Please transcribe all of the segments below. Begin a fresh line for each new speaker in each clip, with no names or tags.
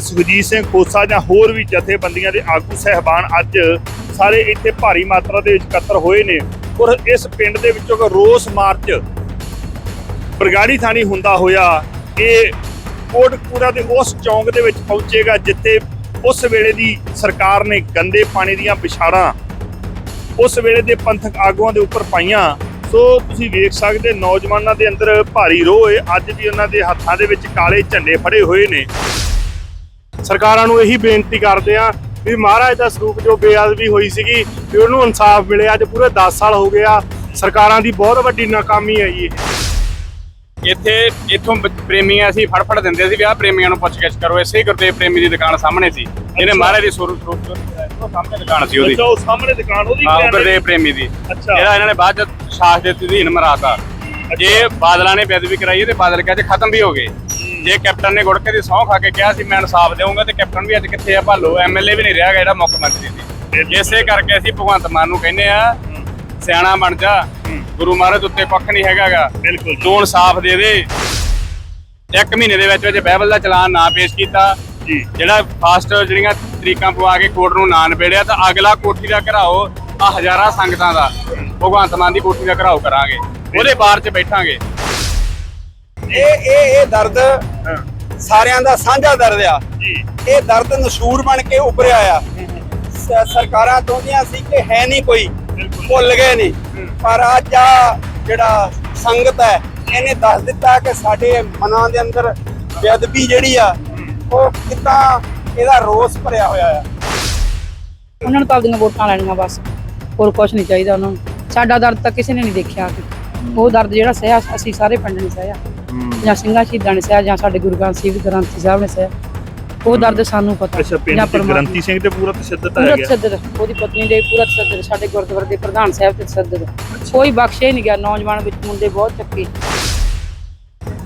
ਸੁਖਜੀਤ ਸਿੰਘ ਖੋਸਾ ਜਾਂ ਹੋਰ ਵੀ ਜਥੇਬੰਦੀਆਂ ਦੇ ਆਗੂ ਸਹਿਬਾਨ ਅੱਜ ਸਾਰੇ ਇੱਥੇ ਭਾਰੀ ਮਾਤਰਾ ਦੇ ਵਿੱਚ ਇਕੱਤਰ ਹੋਏ ਨੇ। ਔਰ ਇਸ ਪਿੰਡ ਦੇ ਵਿੱਚੋਂ ਇੱਕ ਰੋਸ ਮਾਰਚ ਬਰਗਾੜੀ ਥਾਣੀ ਹੁੰਦਾ ਹੋਇਆ, ਇਹ ਕੋਟਕਪੂਰਾ ਦੇ ਉਸ ਚੌਂਕ ਦੇ ਵਿੱਚ ਪਹੁੰਚੇਗਾ ਜਿੱਥੇ ਉਸ ਵੇਲੇ ਦੀ ਸਰਕਾਰ ਨੇ ਗੰਦੇ ਪਾਣੀ ਦੀਆਂ ਵਿਛਾੜਾਂ, ਉਸ ਵੇਲੇ ਦੇ ਪੰਥਕ ਆਗੂਆਂ ਦੇ ਉੱਪਰ ਪਾਈਆਂ। ਸੋ ਤੁਸੀਂ ਵੇਖ ਸਕਦੇ ਨੌਜਵਾਨਾਂ ਦੇ ਅੰਦਰ ਭਾਰੀ ਰੋਹ ਹੈ। ਅੱਜ ਵੀ ਉਹਨਾਂ ਦੇ ਹੱਥਾਂ ਦੇ ਵਿੱਚ ਕਾਲੇ ਝੰਡੇ ਫੜੇ ਹੋਏ ਨੇ।
ਸਰਕਾਰਾਂ ਨੂੰ ਇਹੀ ਬੇਨਤੀ ਕਰਦੇ ਆ ਵੀ ਮਹਾਰਾਜ ਦਾ ਸਰੂਪ ਜੋ ਬੇਅਦਬੀ ਹੋਈ ਸੀਗੀ ਵੀ ਉਹਨੂੰ ਇਨਸਾਫ ਮਿਲੇ ਅੱਜ ਪੂਰੇ 10 ਸਾਲ ਹੋ ਗਏ ਆ ਸਰਕਾਰਾਂ ਦੀ ਬਹੁਤ ਵੱਡੀ ਨਾਕਾਮੀ ਹੈ ਜੀ
ਇੱਥੇ ਇੱਥੋਂ ਪ੍ਰੇਮੀਆਂ ਅਸੀਂ ਫੜ ਫੜ ਦਿੰਦੇ ਸੀ ਵੀ ਆਹ ਪ੍ਰੇਮੀਆਂ ਨੂੰ ਪੁੱਛ ਗਿੱਛ ਕਰੋ ਇਸੇ ਗੁਰਦੇਵ ਪ੍ਰੇਮੀ ਦੀ ਦੁਕਾਨ ਸਾਹਮਣੇ ਸੀ
ਅੱਛਾ।
ਮਹਾਰਾਜ ਦੀ ਸਰੂਪ ਸਰੂਪ ਉਹ ਸਾਹਮਣੇ ਦੁਕਾਨ ਸੀ ਉਹਦੀ।
ਅੱਛਾ ਉਹ ਸਾਹਮਣੇ ਦੁਕਾਨ ਉਹਦੀ
ਹਾਂ
ਕਰਿਆਨੇ ਦੀ?
ਗੁਰਦੇਵ ਪ੍ਰੇਮੀ ਦੀ।
ਅੱਛਾ।
ਜਿਹੜਾ ਇਹਨਾਂ ਨੇ ਬਾਅਦ ਚ ਦਿੱਤੀ ਦੀ। ਮਰਾਤਾ ਜੇ ਬਾਦਲਾਂ ਨੇ ਬੇਅਦਬੀ ਕਰਾਈ ਤੇ ਬਾਦਲ ਕਹਿੰਦੇ ਖਤਮ ਵੀ ਹੋ ਗਏ। ਜੇ ਕੈਪਟਨ ਨੇ ਗੁੜਕੇ ਦੀ ਸਹੁੰ ਖਾ ਕੇ ਕਿਹਾ ਸੀ ਮੈਂ ਇਨਸਾਫ ਦੇਵਾਂਗਾ ਤੇ ਕੈਪਟਨ ਵੀ ਅੱਜ ਕਿੱਥੇ ਆ ਭਾਲੋ ਐਮਐਲਏ ਵੀ ਨਹੀਂ ਰਿਹਾ ਜਿਹੜਾ ਮੁੱਖ ਮੰਤਰੀ ਸੀ। ਇਸੇ ਕਰਕੇ ਅਸੀਂ ਭਗਵੰਤ ਮਾਨ ਨੂੰ ਕਹਿੰਦੇ ਆ ਸਿਆਣਾ ਬਣ ਜਾ ਗੁਰੂ ਮਹਾਰਾਜ ਉੱਤੇ ਪੱਖ ਨਹੀਂ ਹੈਗਾਗਾ
ਬਿਲਕੁਲ
ਤੂੰ ਇਨਸਾਫ ਦੇ ਦੇ। ਇੱਕ ਮਹੀਨੇ ਦੇ ਵਿੱਚ ਵਿੱਚ ਬਾਈਬਲ ਦਾ ਚਲਾਨ ਨਾ ਪੇਸ਼ ਕੀਤਾ।
ਜੀ।
ਜਿਹੜਾ ਫਾਸਟ ਜਿਹੜੀਆਂ ਤਰੀਕਾਂ ਪਵਾ ਕੇ ਕੋਰਟ ਨੂੰ ਨਾ ਨਿਬੇੜਿਆ ਤਾਂ ਅਗਲਾ ਕੋਠੀ ਦਾ ਘਰਾਓ ਆ ਹਜ਼ਾਰਾਂ ਸੰਗਤਾਂ ਦਾ। ਭਗਵੰਤ ਮਾਨ ਦੀ ਕੋਠੀ ਦਾ ਘਰਾਓ ਕਰਾਂਗੇ। ਉਹਦੇ ਬਾਰ 'ਚ ਬੈਠਾਂਗੇ।
ਇਹ ਇਹ ਇਹ ਦਰਦ ਸਾਰਿਆਂ ਦਾ ਸਾਂਝਾ ਦਰਦ ਆ।
ਜੀ।
ਇਹ ਦਰਦ ਨਸ਼ੂਰ ਬਣ ਕੇ ਉੱਭਰਿਆ ਆ। ਸਰਕਾਰਾਂ ਚਾਹੁੰਦੀਆਂ ਸੀ ਕਿ ਹੈ ਨਹੀਂ ਕੋਈ ਭੁੱਲ ਗਏ ਨਹੀਂ। ਪਰ ਅੱਜ ਆ ਜਿਹੜਾ ਸੰਗਤ ਹੈ ਇਹਨੇ ਦੱਸ ਦਿੱਤਾ ਕਿ ਸਾਡੇ ਮਨਾਂ ਦੇ ਅੰਦਰ ਬੇਅਦਬੀ ਜਿਹੜੀ ਆ ਉਹ ਕਿੱਦਾਂ ਇਹਦਾ ਰੋਸ ਭਰਿਆ ਹੋਇਆ ਆ।
ਉਹਨਾਂ ਨੂੰ ਤਾਂ ਆਪਦੀਆਂ ਵੋਟਾਂ ਲੈਣੀਆਂ ਬਸ। ਹੋਰ ਕੁਝ ਨਹੀਂ ਚਾਹੀਦਾ ਉਹਨਾਂ ਨੂੰ। ਸਾਡਾ ਦਰਦ ਤਾਂ ਕਿਸੇ ਨੇ ਨਹੀਂ ਦੇਖਿਆ। ਕਿ ਉਹ ਦਰਦ ਜਿਹੜਾ ਸਹਿਆ ਅਸੀਂ ਸਾਰੇ ਪਿੰਡ ਨੇ ਸਹਿਆ। ਜਾਂ ਸਿੰਘਾਂ ਸ਼ਹੀਦਾਂ ਨੇ ਸਹਿਆ ਜਾਂ ਸਾਡੇ ਗੁਰੂ ਗ੍ਰੰਥ ਸਾਹਿਬ ਗ੍ਰੰਥੀ ਸਾਹਿਬ ਨੇ ਸਹਿਆ ਉਹ ਦਰਦ ਸਾਨੂੰ ਪਤਾ
ਅੱਛਾ ਪਿੰਡ ਗ੍ਰੰਥੀ ਸਿੰਘ ਤੇ ਪੂਰਾ ਤਸ਼ੱਦਦ
ਪੂਰਾ
ਹੈ ਗਿਆ
ਤਸੱਦਦ ਉਹਦੀ ਪਤਨੀ ਦੇ ਪੂਰਾ ਤਸੱਦਦ ਸਾਡੇ ਗੁਰਦੁਆਰੇ ਦੇ ਪ੍ਰਧਾਨ ਸਾਹਿਬ ਤੇ ਤਸੱਦਦ ਕੋਈ ਬਖਸ਼ੇ ਨਹੀਂ ਗਿਆ ਨੌਜਵਾਨ ਵਿੱਚ ਮੁੰਡੇ ਬਹੁਤ ਚੱਕੇ।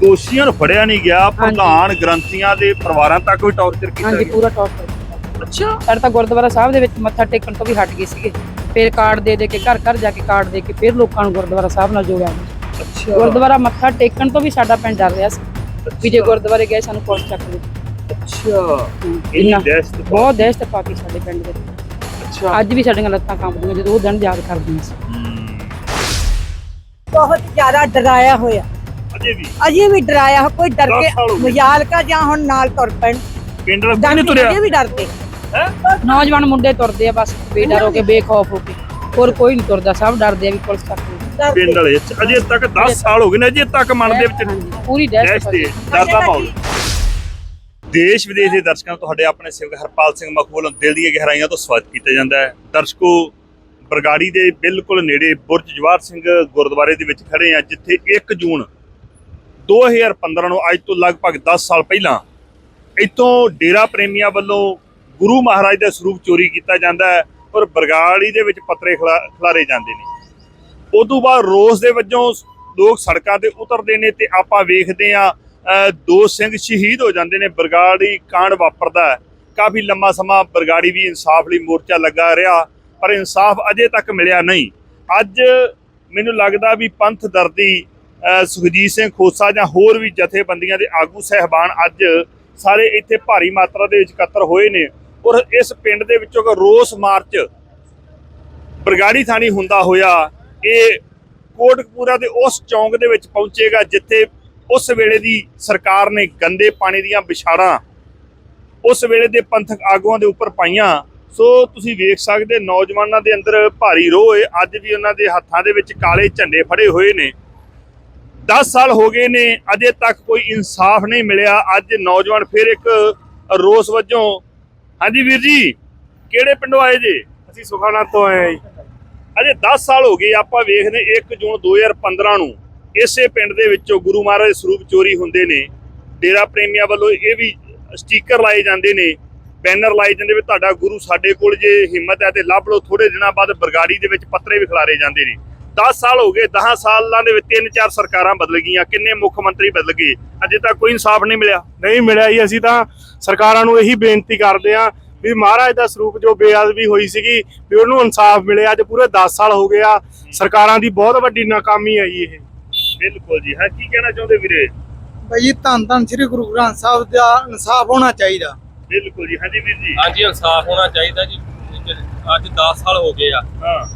ਦੋਸ਼ੀਆਂ ਨੂੰ ਫੜਿਆ ਨਹੀਂ ਗਿਆ ਪ੍ਰਧਾਨ ਗ੍ਰੰਥੀਆਂ ਦੇ ਪਰਿਵਾਰਾਂ ਤੱਕ ਵੀ ਟੌਰਚਰ ਕੀਤਾ
ਹਾਂਜੀ ਪੂਰਾ ਟੌਪ ਅੱਛਾ। ਸਾਡੇ ਤਾਂ ਗੁਰਦੁਆਰਾ ਸਾਹਿਬ ਦੇ ਵਿੱਚ ਮੱਥਾ ਟੇਕਣ ਤੋਂ ਵੀ ਹਟ ਗਏ ਸੀਗੇ। ਫਿਰ ਕਾਰਡ ਦੇ ਦੇ ਕੇ ਘਰ ਘਰ ਜਾ ਕੇ ਕਾਰਡ ਦੇ ਕੇ ਫਿਰ ਲੋਕਾਂ ਨੂੰ ਗੁਰਦੁਆਰਾ ਸਾਹਿਬ ਨਾਲ ਜੋੜਿਆ। ਗੁਰਦੁਆਰਾ ਮੱਥਾ ਟੇਕਣ ਤੋਂ ਵੀ ਸਾਡਾ ਪਿੰਡ ਡਰ ਰਿਹਾ ਸੀ। ਵੀ ਜੇ ਗੁਰਦੁਆਰੇ ਗਏ ਸਾਨੂੰ ਪੁਲਿਸ ਚੱਕ ਲੂ
ਅੱਛਾ। ਇਹ
ਇੰਨਾ
ਦਹਿਸ਼ਤ
ਬਹੁਤ ਦਹਿਸ਼ਤ ਪਾ ਕੇ ਸਾਡੇ ਪਿੰਡ ਦੇ।
ਅੱਛਾ।
ਅੱਜ ਵੀ ਸਾਡੀਆਂ ਲੱਤਾਂ ਕੰਬਦੀਆਂ ਜਦੋਂ ਉਹ ਦਿਨ ਯਾਦ ਕਰਦੀਆਂ ਸੀ।
ਬਹੁਤ ਜ਼ਿਆਦਾ ਡਰਾਇਆ ਹੋਇਆ।
ਅਜੇ ਵੀ।
ਅਜੇ ਵੀ ਡਰਾਇਆ ਕੋਈ ਡਰ ਕੇ। ਮਜ਼ਾਲ ਕਾ ਜਾਂ ਹੁਣ ਨਾਲ ਤੁਰ ਪੈਣ।
ਪਿੰਡ ਦਾ ਨਹੀਂ ਤੁਰਿਆ?
ਵੀ ਡਰਦੇ।
ਨੌਜਵਾਨ ਮੁੰਡੇ ਤੁਰਦੇ ਆ ਬਸ ਬੇਡਰ ਹੋ ਕੇ ਬੇਖੌਫ ਹੋ ਕੇ। ਹੋਰ ਕੋਈ ਨਹੀਂ ਤੁਰਦਾ ਸਭ ਡਰਦੇ ਆ ਵੀ ਪੁਲਿਸ ਚੱਕ।
ਪਿੰਡ ਵਾਲੇ ਅਜੇ ਤੱਕ 10 ਸਾਲ ਹੋ ਗਏ ਨੇ ਅਜੇ ਤੱਕ ਮਨ ਦੇ ਵਿੱਚ
ਪੂਰੀ ਦਹਿਸ਼ਤ
ਦਹਿਸ਼ਤ
ਪਾ
ਦੇ
ਕੇ।
ਡਰ ਦਾ ਮਾਹੌਲ। ਦੇਸ਼ ਵਿਦੇਸ਼ ਦੇ ਦਰਸ਼ਕਾਂ ਨੂੰ ਤੁਹਾਡੇ ਆਪਣੇ ਸੇਵਕ ਹਰਪਾਲ ਸਿੰਘ ਮਖੂ ਵੱਲੋਂ ਦਿਲ ਦੀਆਂ ਗਹਿਰਾਈਆਂ ਤੋਂ ਸਵਾਗਤ ਕੀਤਾ ਜਾਂਦਾ ਹੈ। ਦਰਸ਼ਕੋ ਬਰਗਾੜੀ ਦੇ ਬਿਲਕੁਲ ਨੇੜੇ ਬੁਰਜ ਜਵਾਹਰ ਸਿੰਘ ਗੁਰਦੁਆਰੇ ਦੇ ਵਿੱਚ ਖੜੇ ਆ ਜਿੱਥੇ 1 ਜੂਨ 2015 ਨੂੰ ਅੱਜ ਤੋਂ ਲਗਭਗ 10 ਸਾਲ ਪਹਿਲਾਂ ਇੱਥੋਂ ਡੇਰਾ ਪ੍ਰੇਮੀਆਂ ਵੱਲੋਂ ਗੁਰੂ ਮਹਾਰਾਜ ਦਾ ਸਰੂਪ ਚੋਰੀ ਕੀਤਾ ਜਾਂਦਾ ਹੈ ਔਰ ਬਰਗਾੜੀ ਦੇ ਵਿੱਚ ਪੱਤਰੇ ਖਿਲਾ- ਖਿਲਾਰੇ ਜਾਂਦੇ ਨੇ। ਉਸ ਤੋਂ ਬਾਅਦ ਰੋਸ ਦੇ ਵਜੋਂ ਲੋਕ ਸੜਕਾਂ ਤੇ ਉਤਰਦੇ ਨੇ ਤੇ ਆਪਾਂ ਵੇਖਦੇ ਆ ਦੋ ਸਿੰਘ ਸ਼ਹੀਦ ਹੋ ਜਾਂਦੇ ਨੇ, ਬਰਗਾੜੀ ਕਾਂਡ ਵਾਪਰਦਾ ਕਾਫੀ ਲੰਮਾ ਸਮਾਂ ਬਰਗਾੜੀ ਵੀ ਇਨਸਾਫ ਲਈ ਮੋਰਚਾ ਲੱਗਾ ਰਿਹਾ, ਪਰ ਇਨਸਾਫ ਅਜੇ ਤੱਕ ਮਿਲਿਆ ਨਹੀਂ। ਅੱਜ ਮੈਨੂੰ ਲੱਗਦਾ ਵੀ ਪੰਥ ਦਰਦੀ ਸੁਖਜੀਤ ਸਿੰਘ ਖੋਸਾ ਜਾਂ ਹੋਰ ਵੀ ਜਥੇਬੰਦੀਆਂ ਦੇ ਆਗੂ ਸਹਿਬਾਨ ਅੱਜ ਸਾਰੇ ਇੱਥੇ ਭਾਰੀ ਮਾਤਰਾ ਦੇ ਵਿੱਚ ਇਕੱਤਰ ਹੋਏ ਨੇ ਔਰ ਇਸ ਪਿੰਡ ਦੇ ਵਿੱਚੋਂ ਰੋਸ ਮਾਰਚ ਬਰਗਾੜੀ ਥਾਣੀ ਹੁੰਦਾ ਹੋਇਆ ਇਹ ਕੋਟਕਪੂਰਾ ਦੇ ਉਸ ਚੌਂਕ ਦੇ ਵਿੱਚ ਪਹੁੰਚੇਗਾ ਜਿੱਥੇ ਉਸ ਵੇਲੇ ਦੀ ਸਰਕਾਰ ਨੇ ਗੰਦੇ ਪਾਣੀ ਦੀਆਂ ਵਿਛਾੜਾਂ ਉਸ ਵੇਲੇ ਦੇ ਪੰਥਕ ਆਗੂਆਂ ਦੇ ਉੱਪਰ ਪਾਈਆਂ। ਸੋ ਤੁਸੀਂ ਵੇਖ ਸਕਦੇ ਨੌਜਵਾਨਾਂ ਦੇ ਅੰਦਰ ਭਾਰੀ ਰੋਹ ਹੈ। ਅੱਜ ਵੀ ਉਹਨਾਂ ਦੇ ਹੱਥਾਂ ਦੇ ਵਿੱਚ ਕਾਲੇ ਝੰਡੇ ਫੜੇ ਹੋਏ ਨੇ। 10 ਸਾਲ ਹੋ ਗਏ ਨੇ, ਅਜੇ ਤੱਕ ਕੋਈ ਇਨਸਾਫ ਨਹੀਂ ਮਿਲਿਆ। ਅੱਜ ਨੌਜਵਾਨ ਫਿਰ ਇੱਕ ਰੋਸ ਵਜੋਂ ਹਾਂਜੀ ਵੀਰ ਜੀ, ਕਿਹੜੇ ਪਿੰਡੋਂ ਆਏ ਜੇ?
ਅਸੀਂ ਸੁਖਾਨਾ ਤੋਂ ਆਏ ਜੀ।
ਅਜੇ 10 ਸਾਲ ਹੋ ਗਏ ਆਪਾਂ ਵੇਖਦੇ 1 ਜੂਨ 2015 ਨੂੰ ਇਸੇ ਪਿੰਡ ਦੇ ਵਿੱਚੋਂ ਗੁਰੂ ਮਹਾਰਾਜ ਦੇ ਸਰੂਪ ਚੋਰੀ ਹੁੰਦੇ ਨੇ। ਡੇਰਾ ਪ੍ਰੇਮੀਆਂ ਵੱਲੋਂ ਇਹ ਵੀ ਸਟicker ਲਾਏ ਜਾਂਦੇ ਨੇ, ਬੈਨਰ ਲਾਏ ਜਾਂਦੇ ਵੀ ਤੁਹਾਡਾ ਗੁਰੂ ਸਾਡੇ ਕੋਲ ਜੇ ਹਿੰਮਤ ਹੈ ਤੇ ਲੱਭ ਲਓ। ਥੋੜੇ ਦਿਨਾਂ ਬਾਅਦ ਬਰਗਾੜੀ ਦੇ ਵਿੱਚ ਪੱਤਰੇ ਵੀ ਖਿਲਾਰੇ ਜਾਂਦੇ ਨੇ। 10 ਸਾਲ ਹੋ ਗਏ 10 ਸਾਲਾਂ ਦੇ ਵਿੱਚ ਤਿੰਨ ਚਾਰ ਸਰਕਾਰਾਂ ਬਦਲ ਗਈਆਂ, ਕਿੰਨੇ ਮੁੱਖ ਮੰਤਰੀ ਬਦਲ ਗਏ, ਅਜੇ ਤੱਕ ਕੋਈ ਇਨਸਾਫ ਨਹੀਂ ਮਿਲਿਆ।
ਨਹੀਂ ਮਿਲਿਆ ਜੀ, ਅਸੀਂ ਤਾਂ ਸਰਕਾਰਾਂ ਨੂੰ ਇਹੀ ਬੇਨਤੀ ਕਰਦੇ ਆ ਵੀ ਮਹਾਰਾਜ ਦਾ ਸਰੂਪ ਜੋ ਬੇਅਦਬੀ ਹੋਈ ਸੀਗੀ ਵੀ ਉਹਨੂੰ ਇਨਸਾਫ ਮਿਲੇ ਅੱਜ ਪੂਰੇ 10 ਸਾਲ ਹੋ ਗਏ ਆ ਸਰਕਾਰਾਂ ਦੀ ਬਹੁਤ ਵੱਡੀ ਨਾਕਾਮੀ ਜੀ ਇਹ।
ਬਿਲਕੁਲ ਜੀ ਹਾਂ ਕੀ ਕਹਿਣਾ ਚਾਹੁੰਦੇ ਵੀਰੇ?
ਭਾਈ ਧੰਨ ਧੰਨ ਸ੍ਰੀ ਗੁਰੂ ਗ੍ਰੰਥ ਸਾਹਿਬ ਦਾ ਇਨਸਾਫ ਹੋਣਾ ਚਾਹੀਦਾ।
ਬਿਲਕੁਲ ਜੀ ਹਾਂਜੀ ਵੀਰ ਜੀ?
ਹਾਂਜੀ ਇਨਸਾਫ ਹੋਣਾ ਚਾਹੀਦਾ ਜੀ। ਅੱਜ 10 ਸਾਲ ਹੋ ਗਏ ਆ।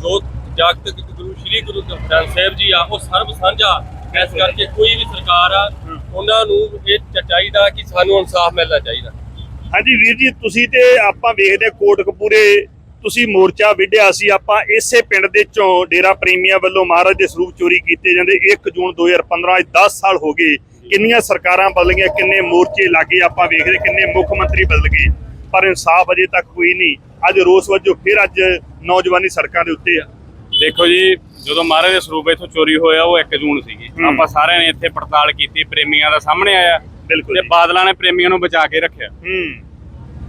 ਜੋ ਜਗਤ ਗੁਰੂ ਸ੍ਰੀ ਗੁਰੂ ਗ੍ਰੰਥ ਸਾਹਿਬ ਜੀ ਆ ਉਹ ਸਰਬ ਸਾਂਝਾ। ਇਸ ਕਰਕੇ ਕੋਈ ਵੀ ਸਰਕਾਰ ਆ ਉਹਨਾਂ ਨੂੰ ਇਹ ਚਾਹੀਦਾ ਕਿ ਸਾਨੂੰ ਇਨਸਾਫ ਮਿਲਣਾ ਚਾਹੀਦਾ।
ਹਾਂਜੀ ਵੀਰ ਜੀ ਤੁਸੀਂ ਤੇ ਆਪਾਂ ਵੇਖਦੇ ਕੋਟਕਪੂਰੇ ਤੁਸੀਂ ਮੋਰਚਾ ਵਿੱਢਿਆ ਸੀ ਆਪਾਂ ਇਸੇ ਪਿੰਡ ਦੇ ਚੋਂ ਡੇਰਾ ਪ੍ਰੇਮੀਆਂ ਵੱਲੋਂ ਮਹਾਰਾਜ ਦੇ ਸਰੂਪ ਚੋਰੀ ਕੀਤੇ ਜਾਂਦੇ। 1 ਜੂਨ 2015 ਅੱਜ 10 ਸਾਲ ਹੋ ਗਏ ਕਿੰਨੀਆਂ ਸਰਕਾਰਾਂ ਬਦਲ ਗਈਆਂ ਕਿੰਨੇ ਮੋਰਚੇ ਲੱਗੇ ਆਪਾਂ ਵੇਖਦੇ ਕਿੰਨੇ ਮੁੱਖ ਮੰਤਰੀ ਬਦਲ ਗਏ ਪਰ ਇਨਸਾਫ ਅਜੇ ਤੱਕ ਕੋਈ ਨਹੀਂ। ਅੱਜ ਰੋਸ ਵਜੋਂ ਫਿਰ ਅੱਜ ਨੌਜਵਾਨੀ ਸੜਕਾਂ ਦੇ ਉੱਤੇ ਆ।
ਦੇਖੋ ਜੀ ਜਦੋਂ ਮਹਾਰਾਜ ਦੇ ਸਰੂਪ ਇੱਥੋਂ ਚੋਰੀ ਹੋਇਆ ਉਹ 1 ਜੂਨ ਸੀਗੀ। ਆਪਾਂ ਸਾਰਿਆਂ ਨੇ ਇੱਥੇ ਪੜਤਾਲ ਕੀਤੀ ਪ੍ਰੇਮੀਆਂ ਦਾ ਸਾਹਮਣੇ ਆਇਆ।
ਬਿਲਕੁਲ
ਤੇ। ਬਾਦਲਾਂ ਨੇ ਪ੍ਰੇਮੀਆਂ ਨੂੰ ਬਚਾ ਕੇ ਰੱਖਿਆ।
ਹੂੰ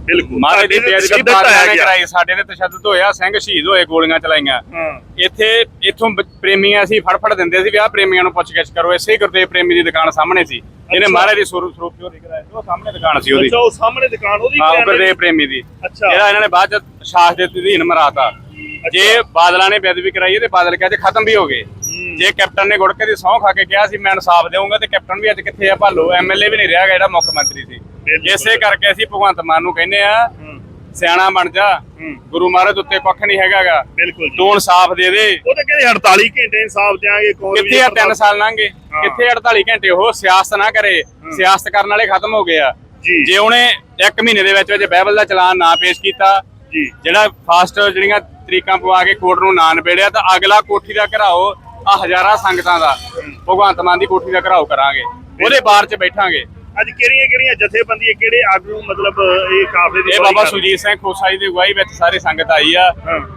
ਬਿਲਕੁਲ।
ਮਹਾਰਾਜ ਦੀ ਬੇਅਦਬੀ ਬਾਦਲਾਂ ਨੇ। ਕਰਾਈ ਸਾਡੇ ਤੇ ਤਸ਼ੱਦਦ ਹੋਇਆ ਸਿੰਘ ਸ਼ਹੀਦ ਹੋਏ ਗੋਲੀਆਂ ਚਲਾਈਆਂ।
ਹਾਂ।
ਇੱਥੇ ਇੱਥੋਂ ਪ੍ਰੇਮੀਆਂ ਅਸੀਂ ਫੜ ਫੜ ਦਿੰਦੇ ਸੀ ਵੀ ਆਹ ਪ੍ਰੇਮੀਆਂ ਨੂੰ ਪੁੱਛ ਗਿੱਛ ਕਰੋ। ਇਸੇ ਗੁਰਦੇਵ ਪ੍ਰੇਮੀ ਦੀ ਦੁਕਾਨ ਸਾਹਮਣੇ ਸੀ। ਇਹਨੇ। ਮਹਾਰਾਜ ਦੀ ਸਰੂਪ ਸਰੂਪ ਕਰਾਇਆ ਸੀ, ਉਹ ਸਾਹਮਣੇ ਦੁਕਾਨ ਸੀ ਉਹਦੀ।
ਅੱਛਾ ਉਹ ਸਾਹਮਣੇ ਦੁਕਾਨ ਉਹਦੀ
ਹਾਂ? ਗੁਰਦੇਵ ਪ੍ਰੇਮੀ ਦੀ।
ਅੱਛਾ।
ਜਿਹੜਾ ਇਹਨਾਂ ਨੇ ਬਾਅਦ ਚ ਸ਼ਾਸ ਦੇ ਅਧੀਨ ਮਰਾਤਾ ਜੇ ਬਾਦਲਾਂ ਨੇ ਬੇਅਦਬੀ ਕਰਾਈ ਤੇ ਬਾਦਲ ਕਹਿੰਦੇ ਖਤਮ ਵੀ ਹੋ ਗਏ। ਜੇ। ਕੈਪਟਨ ਨੇ ਗੁੜਕੇ ਦੀ ਸਹੁੰ ਖਾ ਕੇ ਕਿਹਾ ਸੀ ਮੈਂ ਇਨਸਾਫ ਦੇਵਾਂਗਾ ਤੇ ਕੈਪਟਨ ਵੀ ਅੱਜ ਕਿੱਥੇ ਆ ਭਾਲੋ? ਐਮਐਲਏ ਵੀ ਨਹੀਂ ਰਿਹਾ ਜਿਹੜਾ ਮੁੱਖ ਮੰਤਰੀ ਸੀ। ਇਸੇ ਕਰਕੇ ਅਸੀਂ ਭਗਵੰਤ ਮਾਨ ਨੂੰ ਕਹਿੰਦੇ ਆ ਸਿਆਣਾ ਬਣ ਜਾ। ਗੁਰੂ ਮਹਾਰਾਜ ਉੱਤੇ ਕੁੱਖ ਨਹੀਂ ਹੈਗਾਗਾ
ਬਿਲਕੁਲ
ਤੂੰ ਇਨਸਾਫ ਦੇ ਦੇ।
ਉਹ ਤਾਂ ਕਹਿੰਦੇ 48 ਘੰਟੇ ਇਨਸਾਫ ਕੌਣ
ਕਿੱਥੇ ਆ 3 ਸਾਲ ਲੰਘੇ। ਕਿੱਥੇ 48 ਘੰਟੇ? ਉਹ ਸਿਆਸਤ ਨਾ ਕਰੇ। ਸਿਆਸਤ ਕਰਨ ਵਾਲੇ ਖਤਮ ਹੋ ਗਏ ਆ।
ਜੀ।
ਉਹਨੇ 1 ਮਹੀਨੇ ਦੇ ਵਿੱਚ ਵਿੱਚ ਬਾਈਬਲ ਦਾ ਚਲਾਨ ਨਾ ਪੇਸ਼ ਕੀਤਾ ਜਿਹੜਾ ਫਾਸਟ ਜਿਹੜੀਆਂ ਤਰੀਕਾਂ ਪਵਾ ਕੇ ਕੋਰਟ ਨੂੰ ਨਾ ਨਿਬੇੜਿਆ ਤਾਂ ਅਗਲਾ ਕੋਠੀ ਦਾ ਘਰਾਓ ਆ ਹਜ਼ਾਰਾਂ ਸੰਗਤਾਂ ਦਾ। ਭਗਵੰਤ ਮਾਨ ਦੀ ਕੋਠੀ ਦਾ ਘਰਾਓ ਕਰਾਂਗੇ। ਉਹਦੇ ਬਾਰ 'ਚ ਬੈਠਾਂਗੇ।
ਅੱਜ ਕਿਹੜੀਆਂ ਕਿਹੜੀਆਂ ਜਥੇਬੰਦੀਆਂ ਕਿਹੜੇ ਆਗੂ ਮਤਲਬ ਇਹ ਕਾਫਲੇ ਦੀ
ਇਹ ਬਾਬਾ? ਸੁਜੀਤ ਸਿੰਘ ਖੋਸਾ ਜੀ ਦੀ ਅਗਵਾਈ ਵਿੱਚ ਸਾਰੀ ਸੰਗਤ ਆਈ ਆ।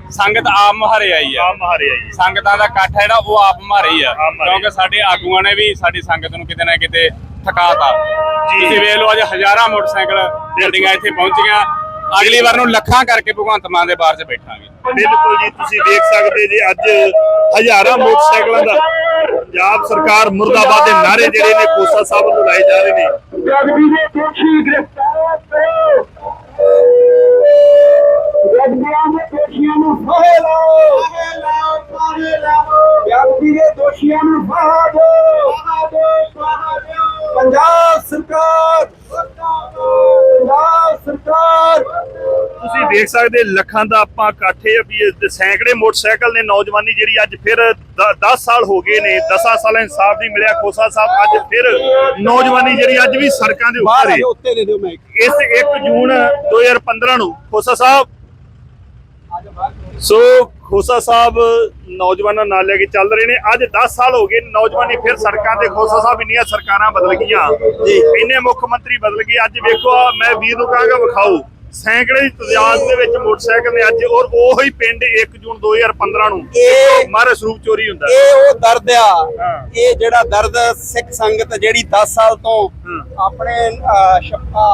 ਸੰਗਤ ਆਪ ਮੁਹਾਰੇ ਆਈ ਆ।
ਆ ਮਹਾਰੇ ਆਈ
ਸੰਗਤਾਂ ਦਾ ਇਕੱਠ ਹੈ ਜਿਹੜਾ ਉਹ ਆਪ ਹੀ ਆ।
ਆਪ ਮੁਹਾਰੇ।
ਕਿਉਂਕਿ ਸਾਡੇ ਆਗੂਆਂ ਨੇ ਵੀ ਸਾਡੀ ਸੰਗਤ ਨੂੰ ਕਿਤੇ ਨਾ ਕਿਤੇ ਥਕਾਤਾ
ਜੀ।
ਤੁਸੀਂ ਵੇਖ ਲਓ ਅੱਜ ਹਜ਼ਾਰਾਂ ਮੋਟਰਸਾਈਕਲ ਗੱਡੀਆਂ ਇੱਥੇ ਪਹੁੰਚੀਆਂ। ਅਗਲੀ ਵਾਰ ਨੂੰ ਲੱਖਾਂ ਕਰਕੇ ਭਗਵੰਤ ਮਾਨ ਦੇ ਬਾਰ 'ਚ ਬੈਠਾਂਗੇ।
ਬਿਲਕੁਲ ਜੀ ਤੁਸੀਂ ਦੇਖ ਸਕਦੇ ਜੀ ਅੱਜ ਹਜ਼ਾਰਾਂ ਮੋਟਰਸਾਈਕਲਾਂ ਦਾ ਪੰਜਾਬ ਸਰਕਾਰ ਮੁਰਦਾਬਾਦ ਦੇ ਨਾਰੇ ਜਿਹੜੇ ਨੇ ਕੋਸਾ ਸਾਹਿਬ ਨੂੰ ਲਾਏ ਜਾ ਰਹੇ ਨੇ।
ਵਿਅਕਤੀ ਦੇ ਦੋਸ਼ੀਆਂ ਨੂੰ ਫਾਹਾ ਦਿਓ। ਪੰਜਾਬ ਸਰਕਾਰ ਪੰਜਾਬ ਸਰਕਾਰ।
ਤੁਸੀਂ ਦੇਖ ਸਕਦੇ ਲੱਖਾਂ ਦਾ ਆਪਾਂ ਇਕੱਠੇ ਆ ਵੀ ਇਹ ਤੇ ਸੈਂਕੜੇ ਮੋਟਰਸਾਈਕਲ ਨੇ ਨੌਜਵਾਨੀ ਜਿਹੜੀ ਅੱਜ ਫਿਰ 10 ਸਾਲ ਹੋ ਗਏ ਨੇ 10 ਸਾਲਾਂ ਇਨਸਾਫ ਨਹੀਂ ਮਿਲਿਆ ਕੋਸਾ ਸਾਹਿਬ ਅੱਜ ਫਿਰ ਨੌਜਵਾਨੀ ਜਿਹੜੀ ਅੱਜ ਵੀ ਸੜਕਾਂ ਦੇ ਹੈ
ਉੱਤੇ ਦੇ ਮੈਂ
ਇਸ 1 ਜੂਨ 2015 ਨੂੰ ਖੋਸਾ ਸਾਹਿਬ ਸੋ ਖੋਸਾ ਸਾਹਿਬ ਨੌਜਵਾਨਾਂ ਨਾਲ ਲੈ ਕੇ ਚੱਲ ਰਹੇ ਨੇ। ਅੱਜ 10 ਸਾਲ ਹੋ ਗਏ ਨੌਜਵਾਨੀ ਫਿਰ ਸੜਕਾਂ ਤੇ ਖੋਸਾ ਸਾਹਿਬ ਇੰਨੀਆਂ ਸਰਕਾਰਾਂ ਬਦਲ ਗਈਆਂ। ਜੀ। ਇੰਨੇ ਮੁੱਖ ਮੰਤਰੀ ਬਦਲ ਗਏ। ਅੱਜ ਵੇਖੋ ਮੈਂ ਵੀਰ ਨੂੰ ਕਹਾਂਗਾ ਵਿਖਾਓ। ਸੈਂਕੜੇ ਦੀ ਤਦਾਦ ਦੇ ਵਿੱਚ ਮੋਟਰਸਾਈਕਲ ਨੇ ਅੱਜ ਔਰ ਉਹੀ ਪਿੰਡ 1 ਜੂਨ 2015 ਨੂੰ ਮਾਰੇ ਸਰੂਪ ਚੋਰੀ ਹੁੰਦਾ।
ਇਹ ਉਹ ਦਰਦ ਆ। ਇਹ ਜਿਹੜਾ ਦਰਦ ਸਿੱਖ ਸੰਗਤ ਜਿਹੜੀ 10 ਸਾਲ ਤੋਂ। ਆਪਣੇ ਛਪਾ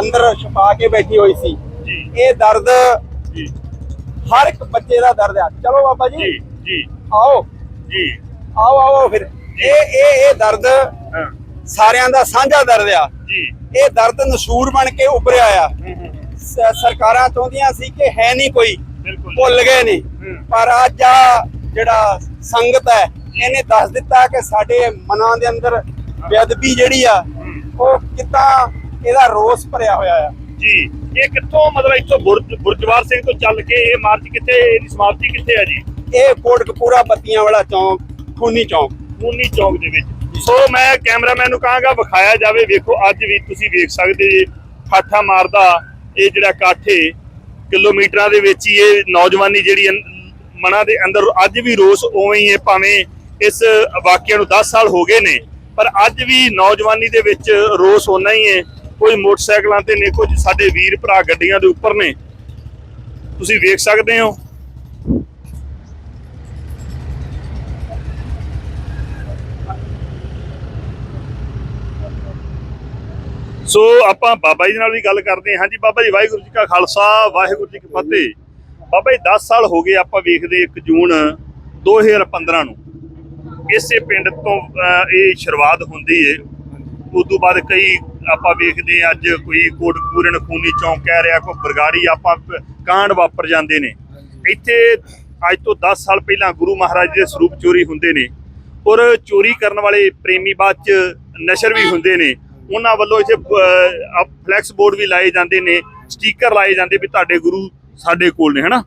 ਅੰਦਰ ਛਪਾ ਕੇ ਬੈਠੀ ਹੋਈ ਸੀ। ਇਹ ਦਰਦ ਹਰ ਇੱਕ ਬੱਚੇ ਦਾ ਦਰਦ ਆ। ਚਲੋ ਬਾਬਾ
ਜੀ।
ਜੀ
ਜੀ।
ਆਓ।
ਜੀ।
ਆਓ ਆਓ ਫਿਰ। ਇਹ ਇਹ ਇਹ ਦਰਦ ਸਾਰਿਆਂ ਦਾ ਸਾਂਝਾ ਦਰਦ ਆ।
ਜੀ।
ਇਹ ਦਰਦ ਨਸੂਰ ਬਣ ਕੇ ਉੱਭਰਿਆ ਆ। ਸਰਕਾਰਾਂ ਚਾਹੁੰਦੀਆਂ ਸੀ ਕਿ ਹੈ ਨਹੀਂ ਕੋਈ। ਭੁੱਲ ਗਏ ਨਹੀਂ। ਪਰ ਅੱਜ ਆ ਜਿਹੜਾ ਸੰਗਤ ਹੈ ਇਹਨੇ ਦੱਸ ਦਿੱਤਾ ਕਿ ਸਾਡੇ ਮਨਾਂ ਦੇ ਅੰਦਰ ਬੇਅਦਬੀ ਜਿਹੜੀ ਆ ਉਹ ਕਿੱਦਾਂ ਇਹਦਾ ਰੋਸ ਭਰਿਆ ਹੋਇਆ ਆ।
ਜੀ। ਇਹ ਕਿੱਥੋਂ ਮਤਲਬ ਇੱਥੋਂ ਬੁਰਜ ਬੁਰਜਵਾਰ ਸਿੰਘ ਤੋਂ ਚੱਲ ਕੇ ਇਹ ਮਾਰਚ ਕਿੱਥੇ ਇਹਦੀ ਸਮਾਪਤੀ ਕਿੱਥੇ ਹੈ ਜੀ?
ਇਹ ਕੋਟਕਪੂਰਾ ਬੱਤੀਆਂ ਵਾਲਾ ਚੌਂਕ ਖੂਨੀ ਚੌਂਕ।
ਮੂਨੀ ਚੌਕ ਦੇ ਵਿੱਚ। ਸੋ ਮੈਂ ਕੈਮਰਾਮੈਨ ਨੂੰ ਕਹਾਂਗਾ ਵਿਖਾਇਆ ਜਾਵੇ। ਵੇਖੋ ਅੱਜ ਵੀ ਤੁਸੀਂ ਵੇਖ ਸਕਦੇ ਜੀ ਠਾਠਾ ਮਾਰਦਾ ਇਹ ਜਿਹੜਾ ਕਾਠੇ ਕਿਲੋਮੀਟਰਾਂ ਦੇ ਵਿੱਚ ਹੀ ਇਹ ਨੌਜਵਾਨੀ ਜਿਹੜੀ ਅੰ- ਮਨਾਂ ਦੇ ਅੰਦਰ ਅੱਜ ਵੀ ਰੋਸ ਉਵੇਂ ਹੀ ਹੈ ਭਾਵੇਂ ਇਸ ਵਾਕਿਆ ਨੂੰ 10 ਸਾਲ ਹੋ ਗਏ ਨੇ ਪਰ ਅੱਜ ਵੀ ਨੌਜਵਾਨੀ ਦੇ ਵਿੱਚ ਰੋਸ ਹੋਣਾ ਹੀ ਹੈ ਕੋਈ ਮੋਟਰਸਾਈਕਲਾਂ ਤੇ ਨੇ ਕੁਝ ਸਾਡੇ ਵੀਰ ਭਰਾ ਗੱਡੀਆਂ ਦੇ ਉੱਪਰ ਨੇ। ਤੁਸੀਂ ਵੇਖ ਸਕਦੇ ਹੋ। ਸੋ ਆਪਾਂ ਬਾਬਾ ਜੀ ਨਾਲ ਵੀ ਗੱਲ ਕਰਦੇ ਹਾਂ। ਹਾਂਜੀ ਬਾਬਾ ਜੀ ਵਾਹਿਗੁਰੂ ਜੀ ਕਾ ਖਾਲਸਾ ਵਾਹਿਗੁਰੂ ਜੀ ਕੀ ਫਤਿਹ। ਬਾਬਾ ਜੀ 10 ਸਾਲ ਹੋ ਗਏ ਆਪਾਂ ਵੇਖਦੇ 1 ਜੂਨ 2015 ਨੂੰ। ਇਸੇ ਪਿੰਡ ਤੋਂ ਅਹ, ਇਹ ਸ਼ੁਰੂਆਤ ਹੁੰਦੀ ਹੈ ਉਸ ਤੋਂ ਬਾਅਦ ਕਈ ਆਪਾਂ ਵੇਖਦੇ ਹਾਂ ਅੱਜ ਕੋਈ ਕੋਟਕਪੂਰਨ ਖੂਨੀ ਚੌਂਕ ਕਹਿ ਰਿਹਾ ਕੋਈ ਬਰਗਾੜੀ ਆਪਾਂ ਕਾਂਡ ਵਾਪਰ ਜਾਂਦੇ ਨੇ। ਇੱਥੇ ਅੱਜ ਤੋਂ 10 ਸਾਲ ਪਹਿਲਾਂ ਗੁਰੂ ਮਹਾਰਾਜ ਦੇ ਸਰੂਪ ਚੋਰੀ ਹੁੰਦੇ ਨੇ ਔਰ ਚੋਰੀ ਕਰਨ ਵਾਲੇ ਪ੍ਰੇਮੀ ਬਾਅਦ ਚ ਨਸ਼ਰ ਵੀ ਹੁੰਦੇ ਨੇ। ਉਹਨਾਂ ਵੱਲੋਂ ਇੱਥੇ ਆ ਫਲੈਕਸ ਬੋਰਡ ਵੀ ਲਾਏ ਜਾਂਦੇ ਨੇ ਸਟicker ਲਾਏ ਜਾਂਦੇ ਵੀ ਤੁਹਾਡੇ ਗੁਰੂ ਸਾਡੇ ਕੋਲ ਨੇ ਹਨਾ?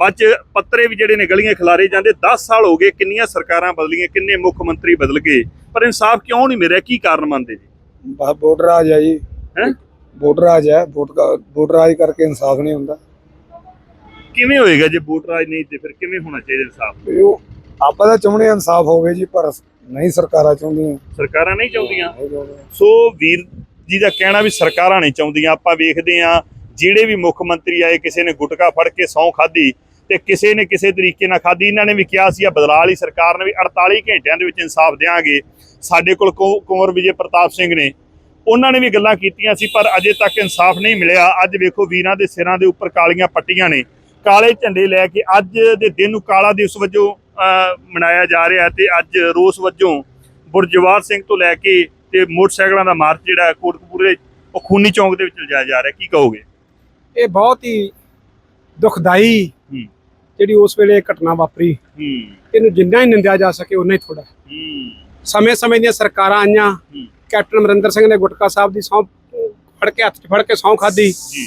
ਬਾਅਦ ਚ ਪੱਤਰੇ ਵੀ ਜਿਹੜੇ ਨੇ ਗਲੀਆਂ ਖਿਲਾਰੇ ਜਾਂਦੇ 10 ਸਾਲ ਹੋ ਗਏ ਕਿੰਨੀਆਂ ਸਰਕਾਰਾਂ ਬਦਲੀਆਂ ਕਿੰਨੇ ਮੁੱਖ ਮੰਤਰੀ ਬਦਲ ਗਏ। ਪਰ ਇਨਸਾਫ ਕਿਉਂ ਨਹੀਂ ਮਿਲਿਆ? ਕੀ ਕਾਰਨ ਮੰਨਦੇ ਜੀ?
ਬਸ ਵੋਟ ਰਾਜ ਹੈ ਜੀ।
ਹੈਂ?
ਵੋਟ ਰਾਜ ਹੈ। ਵੋਟ ਕਾ- ਵੋਟ ਰਾਜ ਕਰਕੇ ਇਨਸਾਫ ਨਹੀਂ ਹੁੰਦਾ।
ਕਿਵੇਂ ਹੋਏਗਾ ਜੇ ਵੋਟ ਰਾਜ ਨਹੀਂ ਤੇ ਫਿਰ ਕਿਵੇਂ ਹੋਣਾ ਚਾਹੀਦਾ ਇਨਸਾਫ?
ਉਹ ਆਪਾਂ ਤਾਂ ਚਾਹੁੰਦੇ ਇਨਸਾਫ ਹੋਵੇ ਜੀ ਪਰ ਨਹੀਂ ਸਰਕਾਰਾਂ ਚਾਹੁੰਦੀਆਂ।
ਸਰਕਾਰਾਂ ਨਹੀਂ ਚਾਹੁੰਦੀਆਂ। ਸੋ ਵੀਰ ਜੀ ਦਾ ਕਹਿਣਾ ਵੀ ਸਰਕਾਰਾਂ ਨਹੀਂ ਚਾਹੁੰਦੀਆਂ। ਆਪਾਂ ਵੇਖਦੇ ਆ ਜਿਹੜੇ ਵੀ ਮੁੱਖ ਮੰਤਰੀ ਆਏ ਕਿਸੇ ਨੇ ਗੁਟਕਾ ਫੜ ਕੇ ਸੌਂ ਖਾਧੀ ਤੇ ਕਿਸੇ ਨੇ ਕਿਸੇ ਤਰੀਕੇ ਨਾਲ ਖਾਧੀ। ਇਹਨਾਂ ਨੇ ਵੀ ਕਿਹਾ ਸੀ ਆ ਬਦਲਾਅ ਵਾਲੀ ਸਰਕਾਰ ਨੇ ਵੀ 48 ਘੰਟਿਆਂ ਦੇ ਵਿੱਚ ਇਨਸਾਫ ਦੇਵਾਂਗੇ ਸਾਡੇ ਕੋਲ ਕੁੰ- ਕੁੰਵਰ ਵਿਜੇ ਪ੍ਰਤਾਪ ਸਿੰਘ ਨੇ। ਉਹਨਾਂ ਨੇ ਵੀ ਗੱਲਾਂ ਕੀਤੀਆਂ ਸੀ, ਪਰ ਅਜੇ ਤੱਕ ਇਨਸਾਫ ਨਹੀਂ ਮਿਲਿਆ। ਅੱਜ ਵੇਖੋ ਵੀਰਾਂ ਦੇ ਸਿਰਾਂ ਦੇ ਉੱਪਰ ਕਾਲੀਆਂ ਪੱਟੀਆਂ ਨੇ। ਕਾਲੇ ਝੰਡੇ ਲੈ ਕੇ ਅੱਜ ਦੇ ਦਿਨ ਨੂੰ ਕਾਲਾ ਦਿਵਸ ਵਜੋਂ ਮਨਾਇਆ ਜਾ ਰਿਹਾ ਹੈ ਤੇ ਅੱਜ ਰੋਸ ਵਜੋਂ ਗੁਰਜਵਾਰ ਸਿੰਘ ਤੋਂ ਲੈ ਕੇ ਤੇ ਮੋਟਰਸਾਈਕਲਾਂ ਦਾ ਮਾਰਚ ਜਿਹੜਾ ਹੈ, ਕੋਟਕਪੂਰੇ, ਉਹ ਖੂਨੀ ਚੌਂਕ ਦੇ ਵਿੱਚ ਲਿਜਾਇਆ ਜਾ ਰਿਹਾ। ਕੀ ਕਹੋਗੇ?
ਇਹ ਬਹੁਤ ਹੀ ਦੁਖਦਾਈ ਜਿਹੜੀ ਉਸ ਵੇਲੇ ਘਟਨਾ ਵਾਪਰੀ
ਹੂੰ।
ਇਹਨੂੰ ਜਿੰਨਾ ਹੀ ਨਿੰਦਿਆ ਜਾ ਸਕੇ ਉਨਾ ਹੀ ਥੋੜਾ
ਹੂੰ।
ਸਮੇਂ-ਸਮੇਂ ਦੀਆਂ ਸਰਕਾਰਾਂ ਆਈਆਂ।
ਹੂੰ।
ਕੈਪਟਨ ਅਮਰਿੰਦਰ ਸਿੰਘ ਨੇ ਗੁਟਕਾ ਸਾਹਿਬ ਦੀ ਸਹੁੰ ਫੜ ਕੇ ਹੱਥ 'ਚ ਫੜ ਕੇ ਸਹੁੰ ਖਾਦੀ
ਜੀ।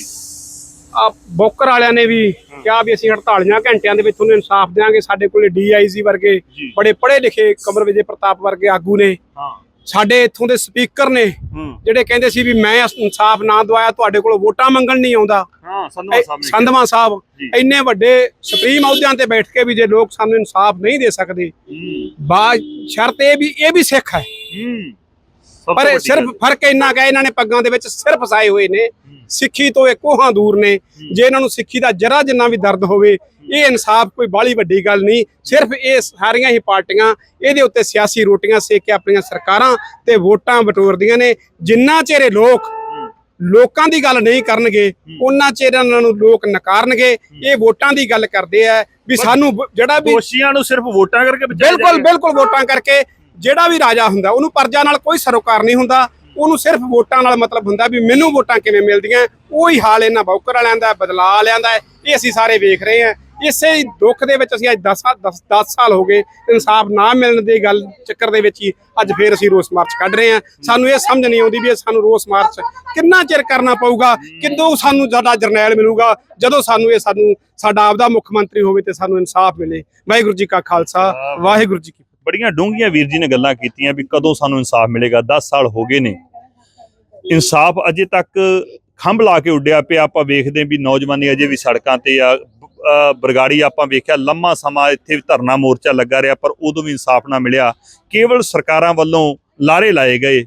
ਆ ਬੋਕਰ ਵਾਲਿਆਂ ਨੇ ਵੀ ਕਿਹਾ ਵੀ ਅਸੀਂ 48 ਘੰਟਿਆਂ ਦੇ ਵਿੱਚ ਤੁਹਾਨੂੰ ਇਨਸਾਫ ਦੇਵਾਂਗੇ ਸਾਡੇ ਕੋਲੇ ਡੀਆਈਜੀ ਵਰਗੇ
ਜੀ।
ਬੜੇ ਪੜ੍ਹੇ ਲਿਖੇ ਕਮਰ ਵਿਜੇ ਪ੍ਰਤਾਪ ਵਰਗੇ ਆਗੂ ਨੇ।
ਹਾਂ।
ਸਾਡੇ ਇੱਥੋਂ ਦੇ ਸਪੀਕਰ ਨੇ ਜਿਹੜੇ ਕਹਿੰਦੇ ਸੀ ਵੀ ਮੈਂ ਇਨਸਾਫ ਨਾ ਦਵਾਇਆ ਤੁਹਾਡੇ ਕੋਲ ਵੋਟਾਂ ਮੰਗਣ ਨਹੀਂ ਆਉਂਦਾ।
ਹਾਂ ਸੰਧਵਾ ਸਾਹਿਬ।
ਇੰਨੇ ਵੱਡੇ ਸੁਪਰੀਮ ਅਹੁਦਿਆਂ ਤੇ ਬੈਠ ਕੇ ਵੀ ਜੇ ਲੋਕ ਸਾਨੂੰ ਇਨਸਾਫ ਨਹੀਂ ਦੇ ਸਕਦੇ ਬਾ ਸ਼ਰਤ ਇਹ ਵੀ ਇਹ ਵੀ ਸਿੱਖ ਹੈ। ਪਰ ਸਿਰਫ। ਫ਼ਰਕ ਇੰਨਾ ਕਿ ਇਹਨਾਂ ਨੇ ਪੱਗਾਂ ਦੇ ਵਿੱਚ ਸਿਰ ਫਸਾਏ ਹੋਏ ਨੇ ਸਿੱਖੀ ਤੋਂ ਇਹ ਕੋਹਾਂ ਦੂਰ ਨੇ। ਜੇ ਇਹਨਾਂ ਨੂੰ ਸਿੱਖੀ ਦਾ ਜਰਾ ਜਿੰਨਾ ਵੀ ਦਰਦ ਹੋਵੇ ਇਹ ਇਨਸਾਫ ਕੋਈ ਬਾਹਲੀ ਵੱਡੀ ਗੱਲ ਨਹੀਂ। ਸਿਰਫ ਇਹ ਸਾਰੀਆਂ ਹੀ ਪਾਰਟੀਆਂ ਇਹਦੇ ਉੱਤੇ ਸਿਆਸੀ ਰੋਟੀਆਂ ਸੇਕ ਕੇ ਆਪਣੀਆਂ ਸਰਕਾਰਾਂ ਤੇ ਵੋਟਾਂ ਬਟੋਰਦੀਆਂ ਨੇ। ਜਿੰਨਾ ਚਿਰ ਇਹ ਲੋਕ ਲੋਕਾਂ ਦੀ ਗੱਲ ਨਹੀਂ ਕਰਨਗੇ ਉਹਨਾਂ ਚਿਰ ਇਹਨਾਂ ਨੂੰ ਲੋਕ ਨਕਾਰਨਗੇ। ਇਹ ਵੋਟਾਂ ਦੀ ਗੱਲ ਕਰਦੇ ਆ ਵੀ ਸਾਨੂੰ ਜਿਹੜਾ ਵੀ
ਦੋਸ਼ੀਆਂ ਨੂੰ ਸਿਰਫ ਵੋਟਾਂ ਕਰਕੇ
ਬਿਲਕੁਲ। ਬਿਲਕੁਲ ਵੋਟਾਂ ਕਰਕੇ ਜਿਹੜਾ ਵੀ ਰਾਜਾ ਹੁੰਦਾ ਉਹਨੂੰ ਪਰਜਾ ਨਾਲ ਕੋਈ ਸਰੋਕਾਰ ਨਹੀਂ ਹੁੰਦਾ। ਉਹਨੂੰ ਸਿਰਫ ਵੋਟਾਂ ਨਾਲ ਮਤਲਬ ਹੁੰਦਾ ਵੀ ਮੈਨੂੰ ਵੋਟਾਂ ਕਿਵੇਂ ਮਿਲਦੀਆਂ। ਉਹੀ ਹਾਲ ਇਹਨਾਂ ਬੌਕਰ ਵਾਲਿਆਂ ਦਾ ਹੈ, ਬਦਲਾਅ ਵਾਲਿਆਂ ਦਾ ਹੈ। ਇਹ ਅਸੀਂ ਸਾਰੇ ਵੇਖ ਰਹੇ ਹਾਂ। ਇਸੇ ਦੁੱਖ ਦੇ ਵਿੱਚ ਅਸੀਂ ਅੱਜ 10 10 ਸਾਲ ਹੋ ਗਏ। ਇਨਸਾਫ ਨਾ ਮਿਲਣ ਦੀ ਗੱਲ ਚੱਕਰ ਦੇ ਵਿੱਚ ਹੀ ਅੱਜ ਫੇਰ ਅਸੀਂ ਰੋਸ ਮਾਰਚ ਕੱਢ ਰਹੇ ਹਾਂ। ਸਾਨੂੰ ਇਹ ਸਮਝ ਨਹੀਂ ਆਉਂਦੀ ਵੀ ਇਹ ਸਾਨੂੰ ਰੋਸ ਮਾਰਚ ਕਿੰਨਾ ਚਿਰ ਕਰਨਾ ਪਊਗਾ ਕਿਦੋਂ ਸਾਨੂੰ ਸਾਡਾ ਜਰਨੈਲ ਮਿਲੂਗਾ। ਜਦੋਂ ਸਾਨੂੰ ਇਹ ਸਾਨੂੰ ਸਾਡਾ ਆਪਦਾ ਮੁੱਖ ਮੰਤਰੀ ਹੋਵੇ ਤੇ ਸਾਨੂੰ ਇਨਸਾਫ ਮਿਲੇ। ਵਾਹਿਗੁਰੂ ਜੀ ਕਾ ਖਾਲਸਾ ਵਾਹਿਗੁਰੂ ਜੀ ਕੀ
ਬੜੀਆਂ ਡੂੰਘੀਆਂ ਵੀਰ ਜੀ ਨੇ ਗੱਲਾਂ ਕੀਤੀਆਂ ਵੀ ਕਦੋਂ ਸਾਨੂੰ ਇਨਸਾਫ ਮਿਲੇਗਾ 10 ਸਾਲ ਹੋ ਗਏ ਨੇ। ਇਨਸਾਫ ਅਜੇ ਤੱਕ ਖੰਭ ਲਾ ਕੇ ਉੱਡਿਆ ਪਿਆ, ਆਪਾਂ ਵੇਖਦੇ ਵੀ ਨੌਜਵਾਨੀ ਅਜੇ ਵੀ ਸੜਕਾਂ ਤੇ ਆ। ਬਰਗਾੜੀ ਆਪਾਂ ਵੇਖਿਆ, ਲੰਮਾ ਸਮਾਂ ਇੱਥੇ ਵੀ ਧਰਨਾ ਮੋਰਚਾ ਲੱਗਾ ਰਿਹਾ, ਪਰ ਉਦੋਂ ਵੀ ਇਨਸਾਫ ਨਾ ਮਿਲਿਆ। ਕੇਵਲ ਸਰਕਾਰਾਂ ਵੱਲੋਂ ਲਾਰੇ ਲਾਏ ਗਏ।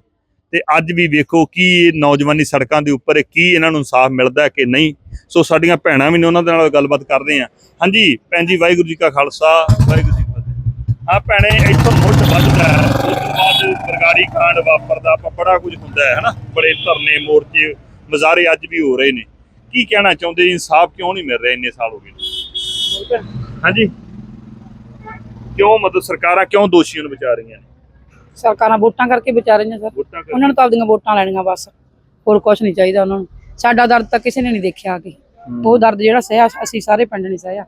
ਤੇ ਅੱਜ ਵੀ ਵੇਖੋ ਕੀ ਇਹ ਨੌਜਵਾਨੀ ਸੜਕਾਂ ਦੇ ਉੱਪਰ ਕੀ ਇਹਨਾਂ ਨੂੰ ਇਨਸਾਫ ਮਿਲਦਾ ਕਿ ਨਹੀਂ। ਸੋ ਸਾਡੀਆਂ ਭੈਣਾਂ ਵੀ ਨੇ, ਉਹਨਾਂ ਦੇ ਨਾਲ ਗੱਲਬਾਤ ਕਰ ਰਹੇ ਆ ਹਾਂਜੀ, ਭੈਣ ਜੀ, ਵਾਹਿਗੁਰੂ ਜੀ ਕਾ ਖਾਲਸਾ, ਵਾਹਿਗੁਰੂ ਹਾਂ ਭੈਣੇ ਇੱਥੋਂ ਮੁੱਢ ਵੱਜਦਾ ਹੈ। ਉਸ ਤੋਂ ਬਾਅਦ ਬਰਗਾੜੀ ਕਾਂਡ ਵਾਪਰਦਾ ਆਪਾਂ ਬੜਾ ਕੁਝ ਹੁੰਦਾ ਹੈ ਹਨਾ? ਬੜੇ ਧਰਨੇ ਮੋਰਚੇ ਮਜ਼ਾਰੇ ਅੱਜ ਵੀ ਹੋ ਰਹੇ ਨੇ। ਕੀ ਕਹਿਣਾ ਚਾਹੁੰਦੇ ਜੀ? ਇਨਸਾਫ ਕਿਉਂ ਨਹੀਂ ਮਿਲ ਰਿਹਾ ਇੰਨੇ ਸਾਲ ਹੋ ਗਏ ਹਾਂਜੀ। ਕਿਉਂ ਮਤਲਬ ਸਰਕਾਰਾਂ ਕਿਉਂ ਦੋਸ਼ੀਆਂ ਨੂੰ ਵਿਚਾਰ ਰਹੀਆਂ ਨੇ?
ਸਰਕਾਰਾਂ ਵੋਟਾਂ ਕਰਕੇ ਵਿਚਾਰੇ ਨੇ ਸਰ। ਉਹਨਾਂ ਨੂੰ ਤਾਂ ਆਪਦੀਆਂ ਵੋਟਾਂ ਲੈਣੀਆਂ ਬਸ। ਹੋਰ ਕੁਝ ਨਹੀਂ ਚਾਹੀਦਾ ਉਹਨਾਂ ਨੂੰ। ਸਾਡਾ ਦਰਦ ਤਾਂ ਕਿਸੇ ਨੇ ਨਹੀਂ ਦੇਖਿਆ ਆ ਕੇ। ਉਹ ਦਰਦ ਜਿਹੜਾ ਸਹਿਆ ਅਸੀਂ ਸਾਰੇ ਪਿੰਡ ਨੇ ਸਹਿਆ।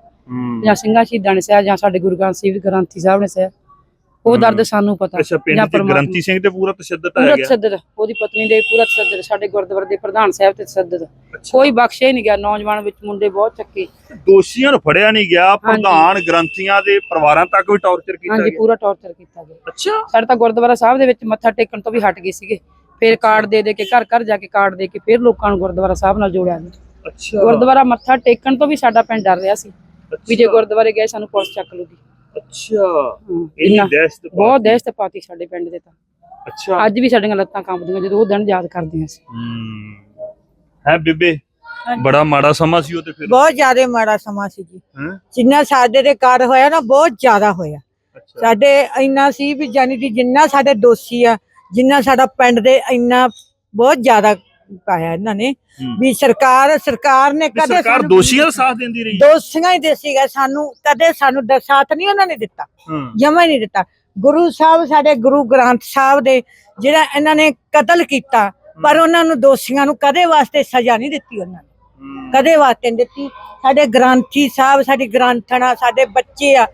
ਜਾਂ ਸਿੰਘਾਂ ਸ਼ਹੀਦਾਂ ਨੇ ਸਹਿਆ ਜਾਂ ਸਾਡੇ ਗੁਰੂ ਗ੍ਰੰਥ ਸਾਹਿਬ ਗ੍ਰੰਥੀ ਸਾਹਿਬ ਨੇ ਸਹਿਆ ਉਹ ਦਰਦ ਸਾਨੂੰ ਪਤਾ
ਅੱਛਾ ਪਿੰਡ ਗ੍ਰੰਥੀ ਸਿੰਘ ਤੇ ਪੂਰਾ ਤਸ਼ੱਦਦ
ਪੂਰਾ
ਆ ਗਿਆ?
ਤਸੱਦਦ ਉਹਦੀ ਪਤਨੀ ਦੇ ਪੂਰਾ ਤਸੱਦਦ ਸਾਡੇ ਗੁਰਦੁਆਰੇ ਦੇ ਪ੍ਰਧਾਨ ਸਾਹਿਬ ਤੇ ਤਸੱਦਦ। ਕੋਈ ਬਖਸ਼ਿਆ ਹੀ ਨਹੀਂ ਗਿਆ ਨੌਜਵਾਨ ਵਿੱਚ ਮੁੰਡੇ ਬਹੁਤ ਚੱਕੇ।
ਦੋਸ਼ੀਆਂ ਨੂੰ ਫੜਿਆ ਨਹੀਂ ਗਿਆ ਪ੍ਰਧਾਨ ਗ੍ਰੰਥੀਆਂ ਦੇ ਪਰਿਵਾਰਾਂ ਤੱਕ ਵੀ ਟੌਰਚਰ ਕੀਤਾ
ਹਾਂਜੀ
ਗਿਆ।
ਪੂਰਾ ਟੌਰਚਰ ਕੀਤਾ ਗਿਆ।
ਅੱਛਾ।
ਸਾਡੇ ਤਾਂ ਗੁਰਦੁਆਰਾ ਸਾਹਿਬ ਦੇ ਵਿੱਚ ਮੱਥਾ ਟੇਕਣ ਤੋਂ ਵੀ ਹਟ ਗਏ ਸੀਗੇ। ਫਿਰ ਕਾਰਡ ਦੇ ਦੇ ਕੇ ਘਰ ਘਰ ਜਾ ਕੇ ਕਾਰਡ ਦੇ ਕੇ ਫਿਰ ਲੋਕਾਂ ਨੂੰ ਗੁਰਦੁਆਰਾ ਸਾਹਿਬ ਨਾਲ ਜੋੜਿਆ ਗਿਆ।
ਅੱਛਾ।
ਗੁਰਦੁਆਰਾ ਮੱਥਾ ਟੇਕਣ ਤੋਂ ਵੀ ਸਾਡਾ ਪਿੰਡ ਡਰ ਰਿਹਾ ਸੀ। ਵੀ ਜੇ ਗੁਰਦੁਆਰੇ ਗਏ ਸਾਨੂੰ ਪੁਲਿਸ ਚੱਕ ਲੂਗੀ।
ਅੱਛਾ। ਇੰਨੀ ਦਹਿਸ਼ਤ
ਬਹੁਤ ਦਹਿਸ਼ਤ ਪਾਤੀ ਸਾਡੇ ਪਿੰਡ ਦੇ ਤਾਂ।
ਅੱਛਾ।
ਅੱਜ ਵੀ ਸਾਡੀਆਂ ਲੱਤਾਂ ਕੰਬਦੀਆਂ ਜਦੋਂ ਉਹ ਦਿਨ ਯਾਦ ਕਰਦੇ ਹਾਂ ਅਸੀਂ।
ਹੂੰ। ਹੈ ਬੀਬੇ ਬੜਾ ਮਾੜਾ ਸਮਾਂ ਸੀ ਉਹ ਤੇ ਫਿਰ।
ਬਹੁਤ ਜ਼ਿਆਦਾ ਮਾੜਾ ਸਮਾਂ ਸੀ ਜੀ? ਜਿੰਨਾ ਸਾਡੇ ਦੇ ਕਾਰ ਹੋਇਆ ਨਾ ਬਹੁਤ ਜ਼ਿਆਦਾ ਹੋਇਆ। ਸਾਡੇ ਇੰਨਾ ਸੀ ਵੀ ਜਾਨੀ ਕਿ ਜਿੰਨਾ ਸਾਡੇ ਦੋਸ਼ੀ ਆ ਜਿੰਨਾ ਸਾਡਾ ਪਿੰਡ ਦੇ ਇੰਨਾ ਬਹੁਤ ਜ਼ਿਆਦਾ ਪਾਇਆ ਇਹਨਾਂ ਨੇ। ਵੀ ਸਰਕਾਰ ਸਰਕਾਰ ਨੇ ਕਦੇ
ਸਰਕਾਰ ਦੋਸ਼ੀਆਂ ਦਾ ਸਾਥ ਦਿੰਦੀ ਰਹੀ।
ਦੋਸ਼ੀਆਂ ਹੀ ਦੇ ਸੀਗਾ ਸਾਨੂੰ ਕਦੇ ਸਾਨੂੰ ਦ- ਸਾਥ ਨਹੀਂ ਉਹਨਾਂ ਨੇ ਦਿੱਤਾ। ਜਮਾ ਹੀ ਨਹੀਂ ਦਿੱਤਾ। ਗੁਰੂ ਸਾਹਿਬ ਸਾਡੇ ਗੁਰੂ ਗ੍ਰੰਥ ਸਾਹਿਬ ਦੇ ਜਿਹੜਾ ਇਹਨਾਂ ਨੇ ਕਤਲ ਕੀਤਾ ਪਰ ਉਹਨਾਂ ਨੂੰ ਦੋਸ਼ੀਆਂ ਨੂੰ ਕਦੇ ਵਾਸਤੇ ਸਜ਼ਾ ਨਹੀਂ ਦਿੱਤੀ ਉਹਨਾਂ ਨੇ। ਕਦੇ ਵਾਸਤੇ ਨਹੀਂ ਦਿੱਤੀ। ਸਾਡੇ ਗ੍ਰੰਥੀ ਸਾਹਿਬ ਸਾਡੀ ਗ੍ਰੰਥਣਾ ਸਾਡੇ ਬੱਚੇ ਆ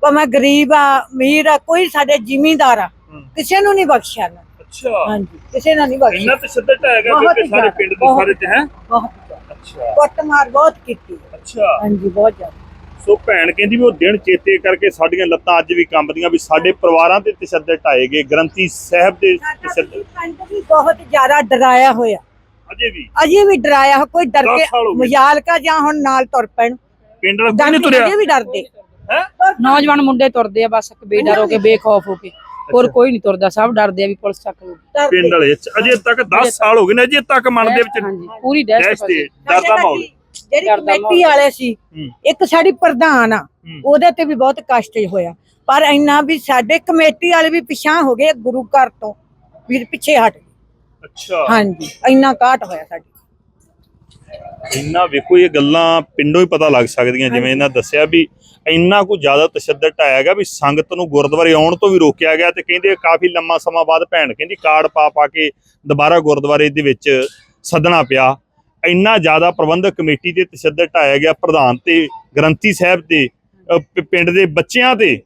ਭਾਵੇਂ ਗਰੀਬ ਆ ਅਮੀਰ ਆ ਕੋਈ ਸਾਡੇ ਜ਼ਿਮੀਂਦਾਰ ਆ। ਕਿਸੇ ਨੂੰ ਨਹੀਂ ਬਖਸ਼ਿਆ ਨਾ।
ਅੱਛਾ।
ਹਾਂਜੀ ਕਿਸੇ ਨੂੰ ਨਹੀਂ ਬਖਸ਼ਿਆ
ਇੰਨਾ ਤਸ਼ੱਦਦ ਹੈਗਾ
ਬਹੁਤ
ਕਿ ਸਾਰੇ
ਜ਼ਿਆਦਾ,
ਪਿੰਡ ਦੇ
ਬਹੁਤ।
ਸਾਰੇ ਚ ਹੈ?
ਬਹੁਤ ਜ਼ਿਆਦਾ।
ਅੱਛਾ।
ਕੁੱਟਮਾਰ ਬਹੁਤ ਕੀਤੀ।
ਅੱਛਾ।
ਹਾਂਜੀ ਬਹੁਤ ਜ਼ਿਆਦਾ।
ਸੋ ਭੈਣ ਕਹਿੰਦੀ ਵੀ ਉਹ ਦਿਨ ਚੇਤੇ ਕਰਕੇ ਸਾਡੀਆਂ ਲੱਤਾਂ ਅੱਜ ਵੀ ਕੰਬਦੀਆਂ ਵੀ ਸਾਡੇ ਪਰਿਵਾਰਾਂ ਤੇ ਤਸ਼ੱਦਦ ਢਾਏ ਗਏ ਗ੍ਰੰਥੀ ਸਾਹਿਬ ਦੇ
ਸਾਡਾ
ਤਸ਼ੱਦਦ
ਪਿੰਡ ਵੀ ਬਹੁਤ ਜ਼ਿਆਦਾ ਡਰਾਇਆ ਹੋਇਆ।
ਅਜੇ ਵੀ?
ਅਜੇ ਵੀ ਡਰਾਇਆ ਹੋਇਆ, ਕੋਈ ਡਰ
ਦਸ
ਕੇ
ਸਾਲ ਹੋ ਗਏ।
ਮਜਾਲ ਕਾ ਜਾਂ ਹੁਣ ਨਾਲ ਤੁਰ ਪੈਣ।
ਪਿੰਡ ਦਾ ਕੋਈ
ਡਰਦੇ
ਨਹੀਂ ਤੁਰਿਆ?
ਅਜੇ ਵੀ ਡਰਦੇ।
ਹੈ?
ਨੌਜਵਾਨ ਮੁੰਡੇ ਤੁਰਦੇ ਆ ਬਸ ਬੇਡਰ ਹੋ ਕੇ ਬੇਖੌਫ ਹੋ ਕੇ। ਹੋਰ ਕੋਈ ਨਹੀਂ ਤੁਰਦਾ ਸਭ ਡਰਦੇ ਆ ਵੀ ਪੁਲਿਸ ਚੱਕ ਲੂ
ਡਰਦੇ।
ਪਿੰਡ ਵਾਲੇ ਚ ਅਜੇ ਤੱਕ 10 ਸਾਲ ਹੋ ਗਏ ਨੇ ਅਜੇ ਤੱਕ ਮਨ ਦੇ ਵਿੱਚ
ਹਾਂਜੀ ਪੂਰੀ ਦਹਿਸ਼ਤ
ਤੇ
ਫਸੀ।
ਡਰ ਦਾ
ਸਾਡੇ
ਮਾਹੌਲ
ਜਿਹੜੀ ਕਮੇਟੀ। ਵਾਲੇ ਸੀ। ਇੱਕ ਸਾਡੀ ਪ੍ਰਧਾਨ ਆ। ਉਹਦੇ ਤੇ ਵੀ ਬਹੁਤ ਕਸ਼ਟ ਹੋਇਆ ਪਰ ਇੰਨਾ ਵੀ ਸਾਡੇ ਕਮੇਟੀ ਵਾਲੇ ਵੀ ਪਿਛਾਂ ਹੋ ਗਏ ਗੁਰੂ ਘਰ ਤੋਂ ਵੀ ਪਿੱਛੇ ਹਟ ਗਏ
ਅੱਛਾ
ਹਾਂਜੀ ਇੰਨਾ ਕਾਟ ਹੋਇਆ ਸਾਡੀ
ਇੰਨਾ ਵੇਖੋ ਇਹ ਗੱਲਾਂ ਪਿੰਡੋਂ ਹੀ ਪਤਾ ਲੱਗ ਸਕਦੀਆਂ ਜਿਵੇਂ ਇਹਨਾਂ ਦੱਸਿਆ ਵੀ ਇੰਨਾ ਕੁ ਜ਼ਿਆਦਾ ਤਸ਼ੱਦਦ ਢਾਇਆ ਗਿਆ ਵੀ ਸੰਗਤ ਨੂੰ ਗੁਰਦੁਆਰੇ ਆਉਣ ਤੋਂ ਵੀ ਰੋਕਿਆ ਗਿਆ ਤੇ ਕਹਿੰਦੇ ਕਾਫੀ ਲੰਮਾ ਸਮਾਂ ਬਾਅਦ ਭੈਣ ਕਹਿੰਦੀ ਕਾਰਡ ਪਾ ਪਾ ਕੇ ਦੁਬਾਰਾ ਗੁਰਦੁਆਰੇ ਦੇ ਵਿੱਚ ਸੱਦਣਾ ਪਿਆ। ਇੰਨਾ ਜ਼ਿਆਦਾ ਪ੍ਰਬੰਧਕ ਕਮੇਟੀ ਤੇ ਤਸ਼ੱਦਦ ਢਾਇਆ ਗਿਆ ਪ੍ਰਧਾਨ ਤੇ ਗ੍ਰੰਥੀ ਸਾਹਿਬ ਤੇ ਪਿੰਡ ਦੇ ਬੱਚਿਆਂ ਤੇ।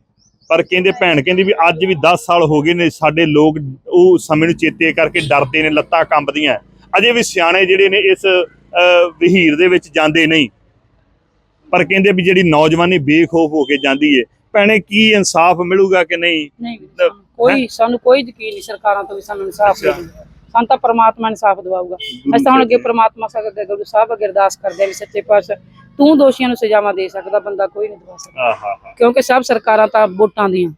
ਪਰ ਕਹਿੰਦੇ ਭੈਣ ਕਹਿੰਦੀ ਵੀ ਅੱਜ ਵੀ 10 ਸਾਲ ਹੋ ਗਏ ਨੇ ਸਾਡੇ ਲੋਕ ਉਹ ਸਮੇਂ ਨੂੰ ਚੇਤੇ ਕਰਕੇ ਡਰਦੇ ਨੇ ਲੱਤਾਂ ਕੰਬਦੀਆਂ। ਅਜੇ ਵੀ ਸਿਆਣੇ ਜਿਹੜੇ ਨੇ ਇਸ ਵਹੀਰ ਦੇ ਵਿੱਚ ਜਾਂਦੇ ਨਹੀਂ। ਪਰ ਕਹਿੰਦੇ ਵੀ ਜਿਹੜੀ ਨੌਜਵਾਨੀ ਬੇਖੌਫ ਹੋ ਕੇ ਜਾਂਦੀ ਏ ਭੈਣੇ ਕੀ ਇਨਸਾਫ ਮਿਲੂਗਾ ਕਿ ਨਹੀਂ?
ਨਹੀਂ ਵੀਰ, ਕੋਈ ਸਾਨੂੰ ਕੋਈ ਯਕੀਨ ਨਹੀਂ ਸਰਕਾਰਾਂ ਤੋਂ ਵੀ ਸਾਨੂੰ ਇਨਸਾਫ
ਅੱਛਾ।
ਮਿਲੂਗਾ। ਸਾਨੂੰ ਤਾਂ ਪ੍ਰਮਾਤਮਾ ਇਨਸਾਫ ਦਿਵਾਊਗਾ। ਅਸੀਂ ਤਾਂ ਹੁਣ ਅੱਗੇ ਪ੍ਰਮਾਤਮਾ ਸਗੋਂ ਗੁਰੂ ਸਾਹਿਬ ਅੱਗੇ ਅਰਦਾਸ ਕਰਦੇ ਹਾਂ ਵੀ ਸੱਚੇ ਪਾਤਸ਼ਾਹ ਤੂੰ ਦੋਸ਼ੀਆਂ ਨੂੰ ਸਜ਼ਾਵਾਂ ਦੇ ਸਕਦਾ ਬੰਦਾ ਕੋਈ ਨਹੀਂ ਦਵਾ ਸਕਦਾ।
ਆਹਾ ਹਾ।
ਕਿਉਂਕਿ ਸਭ ਸਰਕਾਰਾਂ ਤਾਂ ਵੋਟਾਂ ਦੀਆਂ।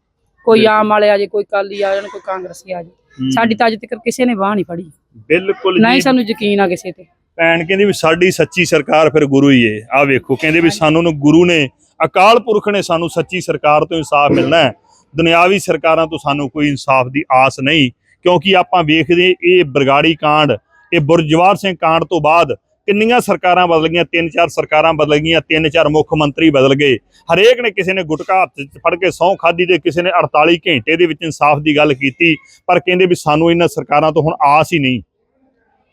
ਕੋਈ ਆਮ ਵਾਲੇ ਆ ਜੇ ਕੋਈ ਕਾਲੀ ਆ ਜਾਣ ਕੋਈ ਕਾਂਗਰਸੀ ਆ ਜੇ। ਸਾਡੀ ਤਾਂ ਅੱਜ ਤੱਕ ਕਿਸੇ ਨੇ ਬਾਹ ਨਹੀਂ ਫੜੀ।
ਬਿਲਕੁਲ
ਨਾ ਹੀ
ਜੀ।
ਸਾਨੂੰ ਯਕੀਨ ਆ ਕਿਸੇ ਤੇ।
ਭੈਣ ਕਹਿੰਦੀ ਵੀ ਸਾਡੀ ਸੱਚੀ ਸਰਕਾਰ ਫਿਰ ਗੁਰੂ ਹੀ ਏ। ਆ ਵੇਖੋ ਕਹਿੰਦੇ ਵੀ ਸਾਨੂੰ ਨੂੰ ਗੁਰੂ ਨੇ ਅਕਾਲ ਪੁਰਖ ਨੇ ਸਾਨੂੰ ਸੱਚੀ ਸਰਕਾਰ ਤੋਂ ਇਨਸਾਫ ਮਿਲਣਾ ਹੈ। ਦੁਨਿਆਵੀ ਸਰਕਾਰਾਂ ਤੋਂ ਸਾਨੂੰ ਕੋਈ ਇਨਸਾਫ ਦੀ ਆਸ ਨਹੀਂ ਕਿਉਂਕਿ ਆਪਾਂ ਵੇਖਦੇ ਇਹ ਬਰਗਾੜੀ ਕਾਂਡ ਇਹ ਬੁਰਜਵਾਰ ਸਿੰਘ ਕਾਂਡ ਤੋਂ ਬਾਅਦ ਕਿੰਨੀਆਂ ਸਰਕਾਰਾਂ ਬਦਲ ਗਈਆਂ ਤਿੰਨ ਚਾਰ ਸਰਕਾਰਾਂ ਬਦਲ ਗਈਆਂ ਤਿੰਨ ਚਾਰ ਮੁੱਖ ਮੰਤਰੀ ਬਦਲ ਗਏ। ਹਰੇਕ ਨੇ ਕਿਸੇ ਨੇ ਗੁਟਕਾ ਹੱਥ 'ਚ ਫੜ ਕੇ ਸਹੁੰ ਖਾਦੀ ਤੇ ਕਿਸੇ ਨੇ 48 ਘੰਟੇ ਦੇ ਵਿੱਚ ਇਨਸਾਫ ਦੀ ਗੱਲ ਕੀਤੀ ਪਰ ਕਹਿੰਦੇ ਵੀ ਸਾਨੂੰ ਇਹਨਾਂ ਸਰਕਾਰਾਂ ਤੋਂ ਹੁਣ ਆਸ ਹੀ ਨਹੀਂ।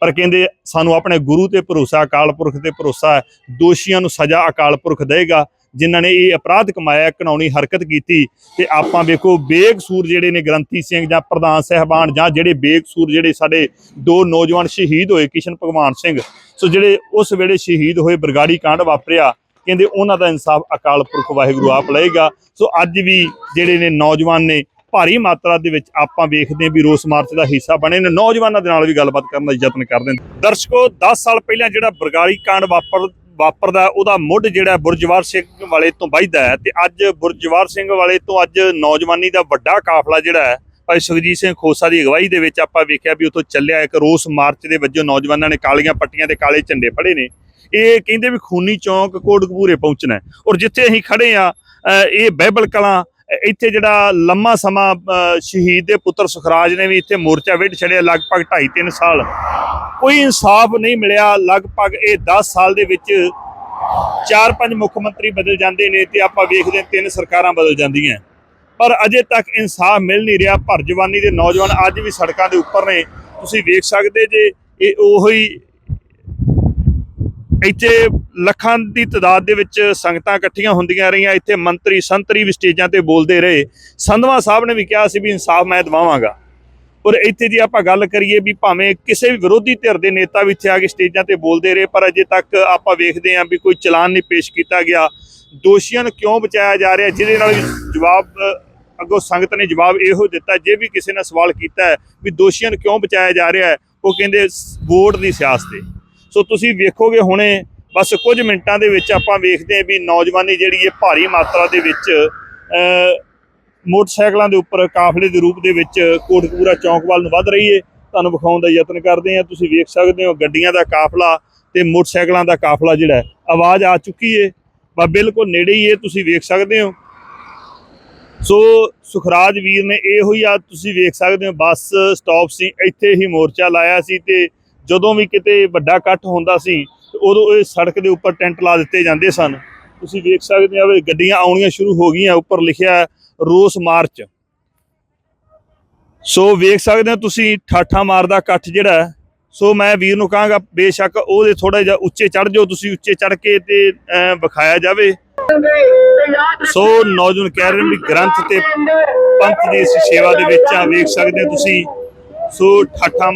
ਪਰ ਕਹਿੰਦੇ ਸਾਨੂੰ ਆਪਣੇ ਗੁਰੂ ਤੇ ਭਰੋਸਾ, ਅਕਾਲ ਪੁਰਖ ਤੇ ਭਰੋਸਾ ਹੈ, ਦੋਸ਼ੀਆਂ ਨੂੰ ਸਜ਼ਾ ਅਕਾਲ ਪੁਰਖ ਦੇਗਾ ਜਿਨ੍ਹਾਂ ਨੇ ਇਹ ਅਪਰਾਧ ਕਮਾਇਆ ਕਾਨੂੰਨੀ ਹਰਕਤ ਕੀਤੀ, ਤੇ ਆਪਾਂ ਵੇਖੋ ਬੇਕਸੂਰ ਜਿਹੜੇ ਨੇ ਗ੍ਰੰਥੀ ਸਿੰਘ ਜਾਂ ਪ੍ਰਧਾਨ ਸਹਿਬਾਨ ਜਾਂ ਜਿਹੜੇ ਬੇਕਸੂਰ ਜਿਹੜੇ ਸਾਡੇ ਦੋ ਨੌਜਵਾਨ ਸ਼ਹੀਦ ਹੋਏ, ਕਿਸ਼ਨ ਭਗਵਾਨ ਸਿੰਘ। ਸੋ ਜਿਹੜੇ ਉਸ ਵੇਲੇ ਸ਼ਹੀਦ ਹੋਏ, ਬਰਗਾੜੀ ਕਾਂਡ ਵਾਪਰਿਆ, ਕਹਿੰਦੇ ਉਹਨਾਂ ਦਾ ਇਨਸਾਫ ਅਕਾਲ ਪੁਰਖ ਵਾਹਿਗੁਰੂ ਆਪ ਲਏਗਾ। ਸੋ ਅੱਜ ਵੀ ਜਿਹੜੇ ਨੇ ਨੌਜਵਾਨ ਨੇ ਭਾਰੀ ਮਾਤਰਾ ਦੇ ਵਿੱਚ ਆਪਾਂ ਵੇਖਦੇ ਹਾਂ ਵੀ ਰੋਸ ਮਾਰਚ ਦਾ ਹਿੱਸਾ ਬਣੇ ਨੇ। ਨੌਜਵਾਨਾਂ ਦੇ ਨਾਲ ਵੀ ਗੱਲਬਾਤ ਕਰਨ ਦਾ ਯਤਨ ਕਰਦੇ ਨੇ। ਦਰਸ਼ਕੋ 10 ਸਾਲ ਪਹਿਲਾਂ ਜਿਹੜਾ ਬਰਗਾੜੀ ਕਾਂਡ ਵਾਪਰ, ਵਾਪਰਦਾ ਉਹਦਾ ਮੁੱਢ ਜਿਹੜਾ ਬੁਰਜਵਾਰ ਸਿੰਘ ਵਾਲੇ ਤੋਂ ਵੱਜਦਾ ਹੈ ਤੇ ਅੱਜ ਬੁਰਜਵਾਰ ਸਿੰਘ ਵਾਲੇ ਤੋਂ ਅੱਜ ਨੌਜਵਾਨੀ ਦਾ ਵੱਡਾ ਕਾਫਲਾ ਜਿਹੜਾ ਹੈ, ਭਾਈ ਸੁਖਜੀਤ ਸਿੰਘ ਖੋਸਾ ਦੀ ਅਗਵਾਈ ਦੇ ਵਿੱਚ ਆਪਾਂ ਵੇਖਿਆ ਵੀ ਉੱਥੋਂ ਚੱਲਿਆ ਇੱਕ ਰੋਸ ਮਾਰਚ ਦੇ ਵਜੋਂ ਨੌਜਵਾਨਾਂ ਨੇ ਕਾਲੀਆਂ ਪੱਟੀਆਂ ਤੇ ਕਾਲੇ ਝੰਡੇ ਫੜੇ ਨੇ। ਇਹ ਕਹਿੰਦੇ ਵੀ ਖੂਨੀ ਚੌਂਕ ਕੋਟਕਪੂਰੇ ਪਹੁੰਚਣਾ ਔਰ ਜਿੱਥੇ ਅਸੀਂ ਖੜੇ ਆ ਇਹ ਬਹਿਬਲ ਕਲਾਂ ਇੱਥੇ ਜਿਹੜਾ ਲੰਮਾ ਸਮਾਂ ਸ਼ਹੀਦ ਦੇ ਪੁੱਤਰ ਸੁਖਰਾਜ ਨੇ ਵੀ ਇੱਥੇ ਮੋਰਚਾ ਵਿੱਢ ਛੜਿਆ ਲਗਭਗ 2.5 3 ਸਾਲ। ਕੋਈ ਇਨਸਾਫ ਨਹੀਂ ਮਿਲਿਆ, ਲਗਭਗ ਇਹ 10 ਸਾਲ ਦੇ ਵਿੱਚ ਚਾਰ ਪੰਜ ਮੁੱਖ ਮੰਤਰੀ ਬਦਲ ਜਾਂਦੇ ਨੇ ਤੇ ਆਪਾਂ ਵੇਖਦੇ ਹਾਂ ਤਿੰਨ ਸਰਕਾਰਾਂ ਬਦਲ ਜਾਂਦੀਆਂ। ਪਰ ਅਜੇ ਤੱਕ ਇਨਸਾਫ ਮਿਲ ਨਹੀਂ ਰਿਹਾ। ਭਰ ਜਵਾਨੀ ਦੇ ਨੌਜਵਾਨ ਅੱਜ ਵੀ ਸੜਕਾਂ ਦੇ ਉੱਪਰ ਨੇ। ਤੁਸੀਂ ਵੇਖ ਸਕਦੇ ਜੇ ਇਹ ਉਹੀ ਇੱਥੇ ਲੱਖਾਂ ਦੀ ਤਾਦਾਦ ਦੇ ਵਿੱਚ ਸੰਗਤਾਂ ਇਕੱਠੀਆਂ ਹੁੰਦੀਆਂ ਰਹੀਆਂ। ਇੱਥੇ ਮੰਤਰੀ, ਸੰਤਰੀ ਵੀ ਸਟੇਜਾਂ ਤੇ ਬੋਲਦੇ ਰਹੇ। ਸੰਧਵਾ ਸਾਹਿਬ ਨੇ ਵੀ ਕਿਹਾ ਸੀ ਵੀ ਇਨਸਾਫ ਮੈਂ ਦਿਵਾਵਾਂਗਾ। ਔਰ ਇੱਥੇ ਦੀ ਆਪਾਂ ਗੱਲ ਕਰੀਏ ਵੀ ਭਾਵੇਂ ਕਿਸੇ ਵੀ ਵਿਰੋਧੀ ਧਿਰ ਦੇ ਨੇਤਾ ਵੀ ਇੱਥੇ ਆ ਕੇ ਸਟੇਜਾਂ ਤੇ ਬੋਲਦੇ ਰਹੇ, ਪਰ ਅਜੇ ਤੱਕ ਆਪਾਂ ਵੇਖਦੇ ਹਾਂ ਵੀ ਕੋਈ ਚਲਾਨ ਨਹੀਂ ਪੇਸ਼ ਕੀਤਾ ਗਿਆ। ਦੋਸ਼ੀਆਂ ਨੂੰ ਕਿਉਂ ਬਚਾਇਆ ਜਾ ਰਿਹਾ? ਜਿਹਦੇ ਨਾਲ ਜਵਾਬ, ਅੱਗੋਂ ਸੰਗਤ ਨੇ ਜਵਾਬ ਇਹੋ ਦਿੱਤਾ, ਜੇ ਵੀ ਕਿਸੇ ਨੇ ਸਵਾਲ ਕੀਤਾ ਵੀ ਦੋਸ਼ੀਆਂ ਨੂੰ ਕਿਉਂ ਬਚਾਇਆ ਜਾ ਰਿਹਾ ਉਹ ਕਹਿੰਦੇ ਵੋਟ ਦੀ ਸਿਆਸਤ ਤੇ। ਸੋ ਤੁਸੀਂ ਵੇਖੋਗੇ ਹੁਣੇ, ਬਸ ਕੁਝ ਮਿੰਟਾਂ ਦੇ ਵਿੱਚ ਆਪਾਂ ਵੇਖਦੇ ਹਾਂ ਵੀ ਨੌਜਵਾਨੀ ਜਿਹੜੀ ਹੈ ਭਾਰੀ ਮਾਤਰਾ ਦੇ ਵਿੱਚ ਮੋਟਰਸਾਈਕਲਾਂ ਦੇ ਉੱਪਰ ਕਾਫਲੇ ਦੇ ਰੂਪ ਦੇ ਵਿੱਚ ਕੋਟਕਪੂਰਾ ਚੌਂਕ ਵੱਲ ਨੂੰ ਵੱਧ ਰਹੀ ਹੈ। ਤੁਹਾਨੂੰ ਵਿਖਾਉਣ ਦਾ ਯਤਨ ਕਰਦੇ ਹਾਂ। ਤੁਸੀਂ ਵੇਖ ਸਕਦੇ ਹੋ ਗੱਡੀਆਂ ਦਾ ਕਾਫਲਾ ਤੇ ਮੋਟਰਸਾਈਕਲਾਂ ਦਾ ਕਾਫਲਾ ਜਿਹੜਾ ਆਵਾਜ਼ ਆ ਚੁੱਕੀ ਹੈ। ਬਾ ਬਿਲਕੁਲ ਨੇੜੇ ਹੀ ਹੈ, ਤੁਸੀਂ ਵੇਖ ਸਕਦੇ ਹੋ। ਸੋ ਸੁਖਰਾਜ ਵੀਰ ਨੇ ਇਹੋ ਹੀ ਆ, ਤੁਸੀਂ ਵੇਖ ਸਕਦੇ ਹੋ, ਬੱਸ ਸਟਾਪ ਸੀ, ਇੱਥੇ ਹੀ ਮੋਰਚਾ ਲਾਇਆ ਸੀ ਤੇ ਜਦੋਂ ਵੀ ਕਿਤੇ ਵੱਡਾ ਇਕੱਠ ਹੁੰਦਾ ਸੀ ਉਦੋਂ ਇਹ ਸੜਕ ਦੇ ਉੱਪਰ ਟੈਂਟ ਲਾ ਦਿੱਤੇ ਜਾਂਦੇ ਸਨ। ਤੁਸੀਂ ਵੇਖ ਸਕਦੇ ਹੋ ਗੱਡੀਆਂ ਆਉਣੀਆਂ ਸ਼ੁਰੂ ਹੋ ਗਈਆਂ ਉੱਪਰ ਲਿਖਿਆ ਰੋਸ ਮਾਰਚ। ਸੋ ਵੇਖ ਸਕਦੇ ਹੋ ਤੁਸੀਂ ਠਾਠਾ ਮਾਰਦਾ ਇਕੱਠ ਜਿਹੜਾ ਸੋ ਮੈਂ ਵੀਰ ਨੂੰ ਕਹਾਂਗਾ ਬੇਸ਼ੱਕ ਉਹਦੇ ਥੋੜਾ ਜਿਹਾ ਉੱਚੇ ਚੜ ਜਾਓ ਤੁਸੀਂ ਉੱਚੇ ਚੜ ਕੇ ਤੇ ਅਹ, ਵਿਖਾਇਆ ਜਾਵੇ। ਸੋ ਨੌਜਵਾਨ ਕਹਿ ਰਹੇ ਨੇ ਵੀ ਗ੍ਰੰਥ ਤੇ ਪੰਥ ਦੀ ਇਸ ਸੇਵਾ ਦੇ ਵਿੱਚ ਆ ਵੇਖ ਸਕਦੇ ਹੋ ਤੁਸੀਂ। ਸੋ ਠਾਠਾ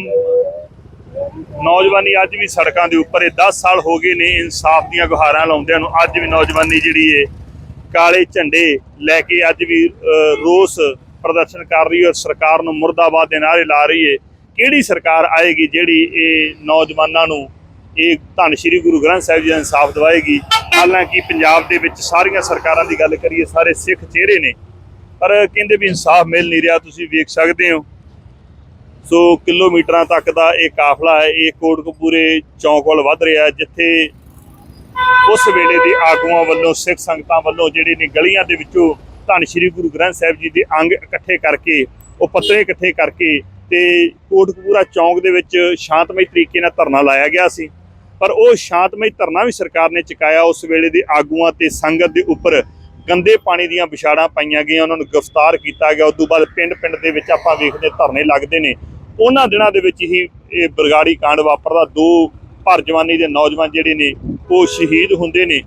ਨੌਜਵਾਨੀ ਅੱਜ ਵੀ ਸੜਕਾਂ ਦੇ ਉੱਪਰ ਇਹ 10 ਸਾਲ ਹੋ ਗਏ ਨੇ ਇਨਸਾਫ ਦੀਆਂ ਗੁਹਾਰਾਂ ਲਾਉਂਦਿਆਂ ਨੂੰ। ਅੱਜ ਵੀ ਨੌਜਵਾਨੀ ਜਿਹੜੀ ਏ ਕਾਲੇ ਝੰਡੇ ਲੈ ਕੇ ਅੱਜ ਵੀ ਰੋਸ ਪ੍ਰਦਰਸ਼ਨ ਕਰ ਰਹੀ ਹੈ ਔਰ ਸਰਕਾਰ ਨੂੰ ਮੁਰਦਾਬਾਦ ਦੇ ਨਾਅਰੇ ਲਾ ਰਹੀ ਏ ਕਿਹੜੀ ਸਰਕਾਰ ਆਏਗੀ ਜਿਹੜੀ ਇਹ ਨੌਜਵਾਨਾਂ ਨੂੰ ਇਹ ਧੰਨ ਸ਼੍ਰੀ ਗੁਰੂ ਗ੍ਰੰਥ ਸਾਹਿਬ ਜੀ ਦਾ ਇਨਸਾਫ ਦਿਵਾਏਗੀ? ਹਾਲਾਂਕਿ ਪੰਜਾਬ ਦੇ ਵਿੱਚ ਸਾਰੀਆਂ ਸਰਕਾਰਾਂ ਦੀ ਗੱਲ ਕਰੀਏ, ਸਾਰੇ ਸਿੱਖ ਚਿਹਰੇ ਨੇ। ਪਰ ਕਹਿੰਦੇ ਵੀ ਇਨਸਾਫ ਮਿਲ ਨਹੀਂ ਰਿਹਾ, ਤੁਸੀਂ ਵੇਖ ਸਕਦੇ ਹੋ। ਸੋ ਕਿਲੋਮੀਟਰਾਂ ਤੱਕ ਦਾ ਇਹ ਕਾਫਲਾ ਹੈ, ਇਹ ਕੋਟਕਪੂਰੇ ਚੌਂਕ ਵੱਲ ਵੱਧ ਰਿਹਾ ਜਿੱਥੇ ਉਸ ਵੇਲੇ ਦੇ ਆਗੂਆਂ ਵੱਲੋਂ, ਸਿੱਖ ਸੰਗਤਾਂ ਵੱਲੋਂ ਜਿਹੜੇ ਨੇ ਗਲੀਆਂ ਦੇ ਵਿੱਚੋਂ ਧੰਨ ਸ਼੍ਰੀ ਗੁਰੂ ਗ੍ਰੰਥ ਸਾਹਿਬ ਜੀ ਦੇ ਅੰਗ ਇਕੱਠੇ ਕਰਕੇ, ਉਹ ਪੱਤਰੇ ਇਕੱਠੇ ਕਰਕੇ ਤੇ ਕੋਟਕਪੂਰਾ ਚੌਂਕ ਦੇ ਵਿੱਚ ਸ਼ਾਂਤਮਈ ਤਰੀਕੇ ਨਾਲ ਧਰਨਾ ਲਾਇਆ ਗਿਆ ਸੀ। ਪਰ ਉਹ ਸ਼ਾਂਤਮਈ ਧਰਨਾ ਵੀ ਸਰਕਾਰ ਨੇ ਚੁਕਾਇਆ। ਉਸ ਵੇਲੇ ਦੇ ਆਗੂਆਂ ਤੇ ਸੰਗਤ ਦੇ ਉੱਪਰ ਗੰਦੇ ਪਾਣੀ ਦੀਆਂ ਵਿਛਾੜਾਂ ਪਾਈਆਂ ਗਈਆਂ, ਉਹਨਾਂ ਨੂੰ ਗ੍ਰਿਫਤਾਰ ਕੀਤਾ ਗਿਆ। ਉਸ ਤੋਂ ਬਾਅਦ ਪਿੰਡ-ਪਿੰਡ ਦੇ ਵਿੱਚ ਆਪਾਂ ਵੇਖਦੇ ਧਰਨੇ ਲੱਗਦੇ ਨੇ। ਉਹਨਾਂ ਦਿਨਾਂ ਦੇ ਵਿੱਚ ਹੀ ਇਹ ਬਰਗਾੜੀ ਕਾਂਡ ਵਾਪਰਦਾ, ਦੋ ਭਰ ਜਵਾਨੀ ਦੇ ਨੌਜਵਾਨ ਜਿਹੜੇ ਨੇ, ਉਹ ਸ਼ਹੀਦ ਹੁੰਦੇ ਨੇ।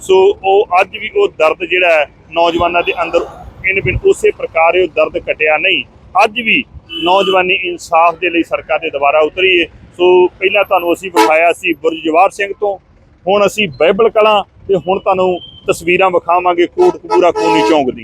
ਸੋ ਉਹ ਅੱਜ ਵੀ ਉਹ ਦਰਦ ਜਿਹੜਾ ਹੈ, ਨੌਜਵਾਨਾਂ ਦੇ ਅੰਦਰ ਇਨ ਬਿਨ ਉਸੇ ਪ੍ਰਕਾਰ ਉਹ ਦਰਦ ਕਟਿਆ ਨਹੀਂ। ਅੱਜ ਵੀ ਨੌਜਵਾਨੀ ਇਨਸਾਫ ਦੇ ਲਈ ਸੜਕਾਂ ਤੇ ਦੁਬਾਰਾ ਉਤਰੀ ਹੈ ਸੋ ਪਹਿਲਾਂ ਤੁਹਾਨੂੰ ਅਸੀਂ ਵਿਖਾਇਆ ਸੀ ਬੁਰਜ ਜਵਾਰ ਸਿੰਘ ਤੋਂ, ਹੁਣ ਅਸੀਂ ਬਾਈਬਲ ਕਲਾਂ ਤੇ ਹੁਣ ਤੁਹਾਨੂੰ ਤਸਵੀਰਾਂ ਵਿਖਾਵਾਂਗੇ ਕੋਟਕਪੂਰਾ ਕੋਨੀ ਚੌਂਕ ਦੀ